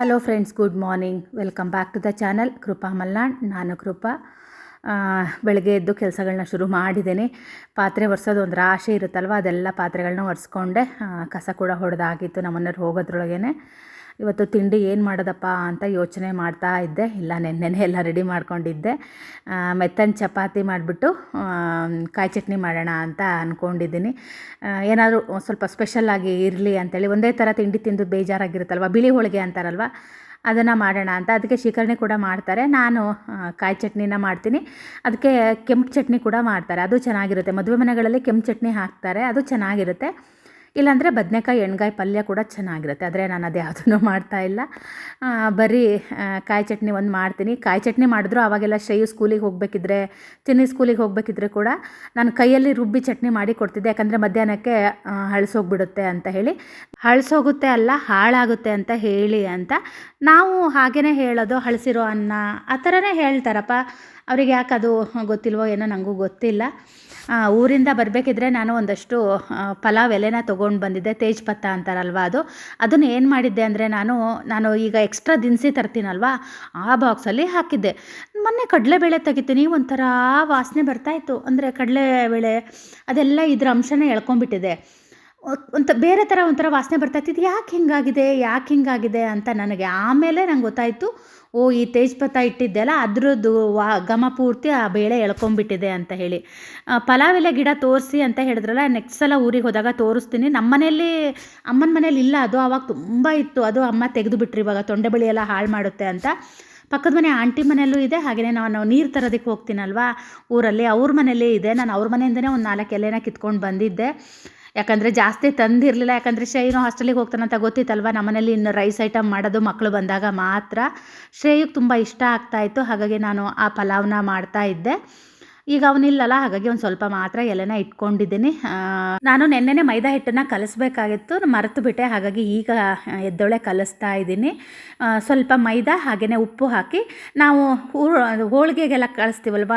Hello friends good morning welcome back to the channel Krupa Malnad ನಾನು ಕೃಪಾ ಬೆಳಗ್ಗೆ ಎದ್ದು ಕೆಲಸಗಳನ್ನ ಶುರು ಮಾಡಿದ್ದೇನೆ. ಪಾತ್ರೆ ಒರೆಸೋದು ಒಂದು ರಾಶಿ ಇರುತ್ತಲ್ವ? ಅದೆಲ್ಲ ಪಾತ್ರೆಗಳನ್ನ ಒರೆಸ್ಕೊಂಡೆ. ಕಸ ಕೂಡ ಹೊಡೆದಾಗಿತ್ತು ನಮ್ಮನ್ನ ಹೋಗೋದ್ರೊಳಗೇ ಇವತ್ತು ತಿಂಡಿ ಏನು ಮಾಡೋದಪ್ಪ ಅಂತ ಯೋಚನೆ ಮಾಡ್ತಾ ಇದ್ದೆ. ಇಲ್ಲ, ನೆನ್ನೆನೇ ಎಲ್ಲ ರೆಡಿ ಮಾಡ್ಕೊಂಡಿದ್ದೆ. ಮೆತ್ತನ್ ಚಪಾತಿ ಮಾಡಿಬಿಟ್ಟು ಕಾಯಿ ಚಟ್ನಿ ಮಾಡೋಣ ಅಂತ ಅಂದ್ಕೊಂಡಿದ್ದೀನಿ ಏನಾದರೂ ಸ್ವಲ್ಪ ಸ್ಪೆಷಲ್ಲಾಗಿ ಇರಲಿ ಅಂತೇಳಿ, ಒಂದೇ ಥರ ತಿಂಡಿ ತಿಂದು ಬೇಜಾರಾಗಿರುತ್ತಲ್ವ? ಬಿಳಿ ಹೋಳಿಗೆ ಅಂತಾರಲ್ವ? ಅದನ್ನು ಮಾಡೋಣ ಅಂತ. ಅದಕ್ಕೆ ಶೇಖರಣೆ ಕೂಡ ಮಾಡ್ತಾರೆ. ನಾನು ಕಾಯಿ ಚಟ್ನಿನ ಮಾಡ್ತೀನಿ. ಅದಕ್ಕೆ ಕೆಂಪು ಚಟ್ನಿ ಕೂಡ ಮಾಡ್ತಾರೆ. ಅದು ಚೆನ್ನಾಗಿರುತ್ತೆ. ಮದುವೆ ಮನೆಗಳಲ್ಲಿ ಕೆಂಪು ಚಟ್ನಿ ಹಾಕ್ತಾರೆ. ಅದು ಚೆನ್ನಾಗಿರುತ್ತೆ. ಇಲ್ಲಾಂದರೆ ಬದನೆಕಾಯಿ ಎಣ್ಗಾಯಿ ಪಲ್ಯ ಕೂಡ ಚೆನ್ನಾಗಿರುತ್ತೆ. ಆದರೆ ನಾನು ಅದು ಮಾಡ್ತಾ ಇಲ್ಲ. ಬರೀ ಕಾಯಿ ಚಟ್ನಿ ಒಂದು ಮಾಡ್ತೀನಿ. ಕಾಯಿ ಚಟ್ನಿ ಮಾಡಿದ್ರು ಆವಾಗೆಲ್ಲ ಶ್ರೇಯು ಸ್ಕೂಲಿಗೆ ಹೋಗಬೇಕಿದ್ರೆ, ಚಿನ್ನಿ ಸ್ಕೂಲಿಗೆ ಹೋಗಬೇಕಿದ್ರೆ ಕೂಡ ನಾನು ಕೈಯಲ್ಲಿ ರುಬ್ಬಿ ಚಟ್ನಿ ಮಾಡಿ ಕೊಡ್ತಿದ್ದೆ. ಯಾಕಂದರೆ ಮಧ್ಯಾಹ್ನಕ್ಕೆ ಹಳಸೋಗ್ಬಿಡುತ್ತೆ ಅಂತ ಹೇಳಿ. ಹಳಸೋಗುತ್ತೆ ಅಲ್ಲ, ಹಾಳಾಗುತ್ತೆ ಅಂತ ಹೇಳಿ ಅಂತ ನಾವು ಹಾಗೇ ಹೇಳೋದು. ಹಳಸಿರೋ ಅನ್ನ ಆ ಥರನೇ ಹೇಳ್ತಾರಪ್ಪ. ಅವ್ರಿಗೆ ಯಾಕೆ ಅದು ಗೊತ್ತಿಲ್ವೋ ಏನೋ ನನಗೂ ಗೊತ್ತಿಲ್ಲ. ಊರಿಂದ ಬರಬೇಕಿದ್ರೆ ನಾನು ಒಂದಷ್ಟು ಪಲಾವ್ ಎಲೆನ ತೊಗೊಂಡು ಬಂದಿದ್ದೆ ತೇಜ್ಪತ್ತ ಅಂತಾರಲ್ವ ಅದು. ಅದನ್ನು ಏನು ಮಾಡಿದ್ದೆ ಅಂದರೆ ನಾನು ನಾನು ಈಗ ಎಕ್ಸ್ಟ್ರಾ ದಿನಸಿ ತರ್ತೀನಲ್ವಾ, ಆ ಬಾಕ್ಸಲ್ಲಿ ಹಾಕಿದ್ದೆ. ಮೊನ್ನೆ ಕಡಲೆಬೇಳೆ ತೆಗಿತೀನಿ, ಒಂಥರ ವಾಸನೆ ಬರ್ತಾಯಿತ್ತು ಅಂದರೆ ಕಡಲೆಬೇಳೆ, ಅದೆಲ್ಲ ಇದ್ರ ಅಂಶನ ಎಳ್ಕೊಂಬಿಟ್ಟಿದೆ ಒಂಥ ಬೇರೆ ಥರ ಒಂಥರ ವಾಸನೆ ಬರ್ತಾಯಿತ್ತು ಇದು ಯಾಕೆ ಹಿಂಗಾಗಿದೆ ಯಾಕೆ ಹಿಂಗಾಗಿದೆ ಅಂತ ನನಗೆ ಆಮೇಲೆ ನಂಗೆ ಗೊತ್ತಾಯಿತು. ಓ, ಈ ತೇಜ್ಪತ್ತ ಇಟ್ಟಿದ್ದೆಲ್ಲ ಅದರದ್ದು ವಾ ಗಮ ಪೂರ್ತಿ ಆ ಬೇಳೆ ಎಳ್ಕೊಂಬಿಟ್ಟಿದೆ ಅಂತ ಹೇಳಿ. ಪಲಾವೆಲ್ಲ ಗಿಡ ತೋರಿಸಿ ಅಂತ ಹೇಳಿದ್ರಲ್ಲ ನೆಕ್ಸ್ಟ್ ಸಲ ಊರಿಗೆ ಹೋದಾಗ ತೋರಿಸ್ತೀನಿ. ನಮ್ಮ ಮನೇಲಿ ಅಮ್ಮನ ಮನೇಲಿ ಇಲ್ಲ, ಅದು ಆವಾಗ ತುಂಬ ಇತ್ತು. ಅದು ಅಮ್ಮ ತೆಗೆದು ಬಿಟ್ರು ಇವಾಗ, ತೊಂಡೆ ಬಳಿ ಎಲ್ಲ ಹಾಳು ಮಾಡುತ್ತೆ ಅಂತ. ಪಕ್ಕದ ಮನೆ ಆಂಟಿ ಮನೆಯಲ್ಲೂ ಇದೆ ಹಾಗೆಯೇ ನಾನು ನೀರು ತರೋದಕ್ಕೆ ಹೋಗ್ತೀನಲ್ವಾ? ಊರಲ್ಲಿ ಅವ್ರ ಮನೆಯಲ್ಲೇ ಇದೆ. ನಾನು ಅವ್ರ ಮನೆಯಿಂದನೇ ಒಂದು ನಾಲ್ಕು ಎಲೆನ ಕಿತ್ಕೊಂಡು ಬಂದಿದ್ದೆ. ಯಾಕಂದರೆ ಜಾಸ್ತಿ ತಂದಿರಲಿಲ್ಲ. ಯಾಕಂದರೆ ಶ್ರೇಯನು ಹಾಸ್ಟೆಲಿಗೆ ಹೋಗ್ತಾನಂತ ಗೊತ್ತಿತ್ತಲ್ವ? ನಮ್ಮನೇಲಿ ಇನ್ನು ರೈಸ್ ಐಟಮ್ ಮಾಡೋದು ಮಕ್ಕಳು ಬಂದಾಗ ಮಾತ್ರ ಶ್ರೇಯಕ್ಕೆ ತುಂಬ ಇಷ್ಟ ಆಗ್ತಾಯಿತ್ತು ಹಾಗಾಗಿ ನಾನು ಆ ಪಲಾವ್ನ ಮಾಡ್ತಾ ಇದ್ದೆ. ಈಗ ಅವನಿಲ್ಲಲ್ಲ, ಹಾಗಾಗಿ ಒಂದು ಸ್ವಲ್ಪ ಮಾತ್ರ ಎಲೆನ ಇಟ್ಕೊಂಡಿದ್ದೀನಿ. ನಾನು ನೆನ್ನೆನೆ ಮೈದಾ ಹಿಟ್ಟನ್ನು ಕಲಿಸ್ಬೇಕಾಗಿತ್ತು, ಮರೆತು ಬಿಟ್ಟೆ, ಹಾಗಾಗಿ ಈಗ ಎದ್ದೊಳೆ ಕಲಿಸ್ತಾ ಇದ್ದೀನಿ. ಸ್ವಲ್ಪ ಮೈದಾ ಹಾಗೆಯೇ ಉಪ್ಪು ಹಾಕಿ, ನಾವು ಹೋಳಿಗೆಗೆಲ್ಲ ಕಳಿಸ್ತೀವಲ್ವ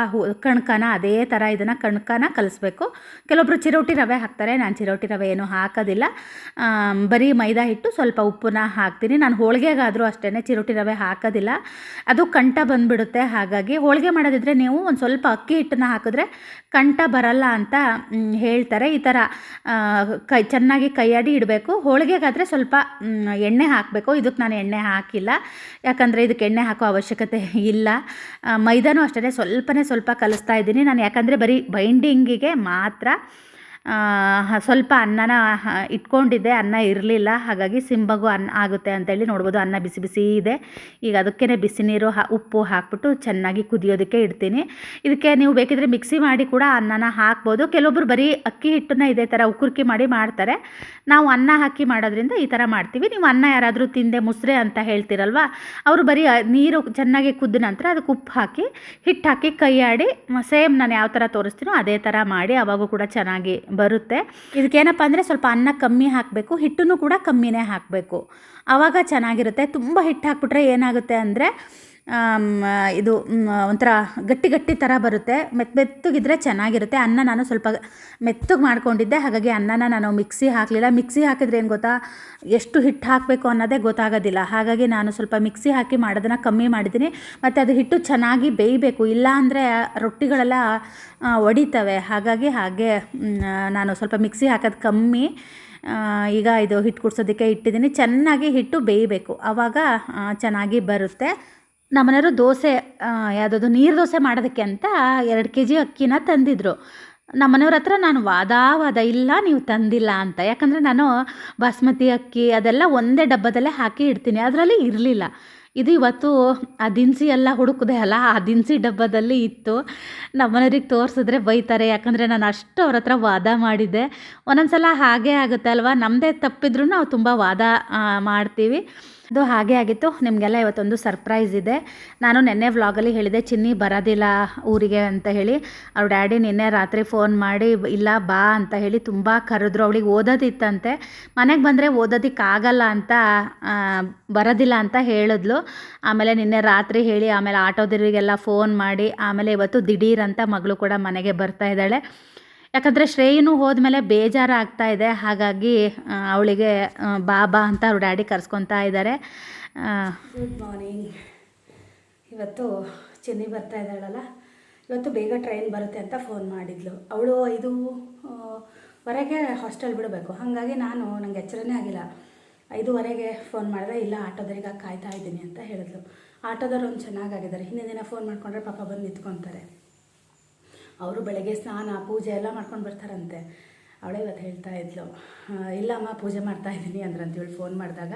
ಕಣ್ಕನ, ಅದೇ ಥರ ಇದನ್ನು ಕಣ್ಕನ ಕಲಿಸ್ಬೇಕು. ಕೆಲವೊಬ್ಬರು ಚಿರೋಟಿ ರವೆ ಹಾಕ್ತಾರೆ, ನಾನು ಚಿರೋಟಿ ರವೆ ಏನು ಹಾಕೋದಿಲ್ಲ. ಬರೀ ಮೈದಾ ಹಿಟ್ಟು, ಸ್ವಲ್ಪ ಉಪ್ಪನ್ನ ಹಾಕ್ತೀನಿ. ನಾನು ಹೋಳಿಗೆಗಾದರೂ ಅಷ್ಟೇ ಚಿರೋಟಿ ರವೆ ಹಾಕೋದಿಲ್ಲ. ಅದು ಕಂಠ ಬಂದುಬಿಡುತ್ತೆ, ಹಾಗಾಗಿ ಹೋಳಿಗೆ ಮಾಡೋದಿದ್ರೆ ನೀವು ಒಂದು ಸ್ವಲ್ಪ ಅಕ್ಕಿ ಹಿಟ್ಟನ್ನ ಹಾಕಿದ್ರೆ ಕಂಠ ಬರಲ್ಲ ಅಂತ ಹೇಳ್ತಾರೆ. ಈ ಥರ ಕೈ, ಚೆನ್ನಾಗಿ ಕೈಯಾಡಿ ಇಡಬೇಕು. ಹೋಳಿಗೆಗಾದರೆ ಸ್ವಲ್ಪ ಎಣ್ಣೆ ಹಾಕಬೇಕು. ಇದಕ್ಕೆ ನಾನು ಎಣ್ಣೆ ಹಾಕಿಲ್ಲ. ಯಾಕಂದರೆ ಇದಕ್ಕೆ ಎಣ್ಣೆ ಹಾಕೋ ಅವಶ್ಯಕತೆ ಇಲ್ಲ. ಮೈದಾನೂ ಅಷ್ಟೇ. ಸ್ವಲ್ಪನೇ ಸ್ವಲ್ಪ ಕಲಿಸ್ತಾ ಇದ್ದೀನಿ. ನಾನು ಯಾಕಂದರೆ ಬರೀ ಬೈಂಡಿಂಗಿಗೆ ಮಾತ್ರ ಸ್ವಲ್ಪ ಅನ್ನನ ಇಟ್ಕೊಂಡಿದ್ದೆ, ಅನ್ನ ಇರಲಿಲ್ಲ. ಹಾಗಾಗಿ ಸಿಂಬಗೂ ಅನ್ನ ಆಗುತ್ತೆ ಅಂತೇಳಿ ನೋಡ್ಬೋದು. ಅನ್ನ ಬಿಸಿ ಬಿಸಿ ಇದೆ. ಈಗ ಅದಕ್ಕೇ ಬಿಸಿ ನೀರು ಉಪ್ಪು ಹಾಕ್ಬಿಟ್ಟು ಚೆನ್ನಾಗಿ ಕುದಿಯೋದಕ್ಕೆ ಇಡ್ತೀನಿ. ಇದಕ್ಕೆ ನೀವು ಬೇಕಿದ್ರೆ ಮಿಕ್ಸಿ ಮಾಡಿ ಕೂಡ ಅನ್ನನ ಹಾಕ್ಬೋದು. ಕೆಲವೊಬ್ಬರು ಬರೀ ಅಕ್ಕಿ ಹಿಟ್ಟನ್ನ ಇದೇ ಥರ ಉಕ್ಕುರ್ಕಿ ಮಾಡಿ ಮಾಡ್ತಾರೆ. ನಾವು ಅನ್ನ ಹಾಕಿ ಮಾಡೋದ್ರಿಂದ ಈ ಥರ ಮಾಡ್ತೀವಿ. ನೀವು ಅನ್ನ ಯಾರಾದರೂ ತಿಂದೆ ಮುಸ್ರೆ ಅಂತ ಹೇಳ್ತೀರಲ್ವ, ಅವರು ಬರೀ ನೀರು ಚೆನ್ನಾಗಿ ಕುದ್ದ ನಂತರ ಅದಕ್ಕೆ ಉಪ್ಪು ಹಾಕಿ, ಹಿಟ್ಟು ಹಾಕಿ ಕೈಯಾಡಿ, ಸೇಮ್ ನಾನು ಯಾವ ಥರ ತೋರಿಸ್ತೀನೋ ಅದೇ ಥರ ಮಾಡಿ, ಅವಾಗೂ ಕೂಡ ಚೆನ್ನಾಗಿ ಬರುತ್ತೆ. ಇದಕ್ಕೇನಪ್ಪ ಅಂದರೆ ಸ್ವಲ್ಪ ಅನ್ನ ಕಮ್ಮಿ ಹಾಕಬೇಕು, ಹಿಟ್ಟನ್ನು ಕೂಡ ಕಮ್ಮಿನೇ ಹಾಕಬೇಕು. ಆವಾಗ ಚೆನ್ನಾಗಿರುತ್ತೆ. ತುಂಬ ಹಿಟ್ಟು ಹಾಕ್ಬಿಟ್ರೆ ಏನಾಗುತ್ತೆ ಅಂದರೆ ಇದು ಒಂಥರ ಗಟ್ಟಿ ಗಟ್ಟಿ ಥರ ಬರುತ್ತೆ. ಮೆತ್ತ ಮೆತ್ತಗಿದ್ರೆ ಚೆನ್ನಾಗಿರುತ್ತೆ. ಅನ್ನ ನಾನು ಸ್ವಲ್ಪ ಮೆತ್ತಗೆ ಮಾಡ್ಕೊಂಡಿದ್ದೆ. ಹಾಗಾಗಿ ಅನ್ನನ ನಾನು ಮಿಕ್ಸಿ ಹಾಕಲಿಲ್ಲ. ಮಿಕ್ಸಿ ಹಾಕಿದ್ರೆ ಏನು ಗೊತ್ತಾ? ಎಷ್ಟು ಹಿಟ್ಟು ಹಾಕಬೇಕು ಅನ್ನೋದೇ ಗೊತ್ತಾಗೋದಿಲ್ಲ. ಹಾಗಾಗಿ ನಾನು ಸ್ವಲ್ಪ ಮಿಕ್ಸಿ ಹಾಕಿ ಮಾಡೋದನ್ನು ಕಮ್ಮಿ ಮಾಡಿದ್ದೀನಿ. ಮತ್ತು ಅದು ಹಿಟ್ಟು ಚೆನ್ನಾಗಿ ಬೇಯಬೇಕು. ಇಲ್ಲ ಅಂದರೆ ರೊಟ್ಟಿಗಳೆಲ್ಲ ಒಡಿತವೆ. ಹಾಗಾಗಿ ಹಾಗೆ ನಾನು ಸ್ವಲ್ಪ ಮಿಕ್ಸಿ ಹಾಕೋದು ಕಮ್ಮಿ. ಈಗ ಇದು ಹಿಟ್ಟು ಕುಡ್ಸೋದಕ್ಕೆ ಇಟ್ಟಿದ್ದೀನಿ. ಚೆನ್ನಾಗಿ ಹಿಟ್ಟು ಬೇಯಬೇಕು. ಆವಾಗ ಚೆನ್ನಾಗಿ ಬರುತ್ತೆ. ನಮ್ಮನೆಯವರು ದೋಸೆ ಯಾವುದದು ನೀರು ದೋಸೆ ಮಾಡೋದಕ್ಕೆ ಅಂತ ಎರಡು ಕೆ ಜಿ ಅಕ್ಕಿನ ತಂದಿದ್ರು. ನಮ್ಮನೆಯವ್ರ ಹತ್ರ ನಾನು ವಾದ ವಾದ, ಇಲ್ಲ, ನೀವು ತಂದಿಲ್ಲ ಅಂತ. ಯಾಕಂದರೆ ನಾನು ಬಾಸ್ಮತಿ ಅಕ್ಕಿ ಅದೆಲ್ಲ ಒಂದೇ ಡಬ್ಬದಲ್ಲೇ ಹಾಕಿ ಇಡ್ತೀನಿ. ಅದರಲ್ಲಿ ಇರಲಿಲ್ಲ. ಇದು ಇವತ್ತು ಆ ದಿನಸಿ ಎಲ್ಲ ಹುಡುಕಿದೆ ಅಲ್ಲ, ಆ ದಿನಸಿ ಡಬ್ಬದಲ್ಲಿ ಇತ್ತು. ನಮ್ಮನೆಯವ್ರಿಗೆ ತೋರಿಸಿದ್ರೆ ಬೈತಾರೆ. ಯಾಕಂದರೆ ನಾನು ಅಷ್ಟು ಅವ್ರ ಹತ್ರ ವಾದ ಮಾಡಿದ್ದೆ. ಒಂದೊಂದು ಸಲ ಹಾಗೇ ಆಗುತ್ತೆ ಅಲ್ವಾ? ನಮ್ಮದೇ ತಪ್ಪಿದ್ರೂ ನಾವು ತುಂಬ ವಾದ ಮಾಡ್ತೀವಿ. ಅದು ಹಾಗೆ ಆಗಿತ್ತು. ನಿಮಗೆಲ್ಲ ಇವತ್ತೊಂದು ಸರ್ಪ್ರೈಸ್ ಇದೆ. ನಾನು ನಿನ್ನೆ ವ್ಲಾಗಲ್ಲಿ ಹೇಳಿದೆ, ಚಿನ್ನಿ ಬರೋದಿಲ್ಲ ಊರಿಗೆ ಅಂತ ಹೇಳಿ. ಅವ್ರ ಡ್ಯಾಡಿ ನಿನ್ನೆ ರಾತ್ರಿ ಫೋನ್ ಮಾಡಿ, ಇಲ್ಲ, ಬಾ ಅಂತ ಹೇಳಿ ತುಂಬ ಕರೆದ್ರು. ಅವಳಿಗೆ ಓದೋದಿತ್ತಂತೆ. ಮನೆಗೆ ಬಂದರೆ ಓದೋದಕ್ಕಾಗಲ್ಲ ಅಂತ ಬರೋದಿಲ್ಲ ಅಂತ ಹೇಳಿದ್ಲು. ಆಮೇಲೆ ನಿನ್ನೆ ರಾತ್ರಿ ಹೇಳಿ, ಆಮೇಲೆ ಆಟೋದವರಿಗೆಲ್ಲ ಫೋನ್ ಮಾಡಿ, ಆಮೇಲೆ ಇವತ್ತು ದಿಢೀರ್ ಅಂತ ಮಗಳು ಕೂಡ ಮನೆಗೆ ಬರ್ತಾ ಇದ್ದಾಳೆ. ಯಾಕಂದರೆ ಶ್ರೇಯನು ಹೋದ್ಮೇಲೆ ಬೇಜಾರು ಆಗ್ತಾ ಇದೆ. ಹಾಗಾಗಿ ಅವಳಿಗೆ ಬಾಬಾ ಅಂತ ಅವ್ರ ಡ್ಯಾಡಿ ಕರ್ಸ್ಕೊತಾ ಇದ್ದಾರೆ. ಗುಡ್ ಮಾರ್ನಿಂಗ್ ಇವತ್ತು ಚೆನ್ನಿ ಬರ್ತಾ ಇದ್ದಾಳಲ್ಲ? ಇವತ್ತು ಬೇಗ ಟ್ರೈನ್ ಬರುತ್ತೆ ಅಂತ ಫೋನ್ ಮಾಡಿದ್ಲು. ಅವಳು ಐದು ಹೊರಗೆ ಹಾಸ್ಟೆಲ್ ಬಿಡಬೇಕು. ಹಾಗಾಗಿ ನಾನು ನನಗೆ ಎಚ್ಚರನೇ ಆಗಿಲ್ಲ. ಐದುವರೆಗೆ ಫೋನ್ ಮಾಡಿದ್ರೆ, ಇಲ್ಲ, ಆಟೋದವ್ರಿಗೆ ಕಾಯ್ತಾ ಇದ್ದೀನಿ ಅಂತ ಹೇಳಿದ್ಲು. ಆಟೋದವ್ರು ಒಂದು ಚೆನ್ನಾಗಾಗಿದ್ದಾರೆ ಹಿಂದಿನ ದಿನ ಫೋನ್ ಮಾಡಿಕೊಂಡ್ರೆ ಪಾಪ ಬಂದು ನಿಂತ್ಕೊತಾರೆ. ಅವರು ಬೆಳಗ್ಗೆ ಸ್ನಾನ, ಪೂಜೆ ಎಲ್ಲ ಮಾಡ್ಕೊಂಡು ಬರ್ತಾರಂತೆ. ಅವಳೇ ಇವತ್ತು ಹೇಳ್ತಾ ಇದ್ಲು ಇಲ್ಲ ಅಮ್ಮ ಪೂಜೆ ಮಾಡ್ತಾ ಇದ್ದೀನಿ ಅಂದ್ರೆ ಅಂತೇಳಿ ಫೋನ್ ಮಾಡಿದಾಗ.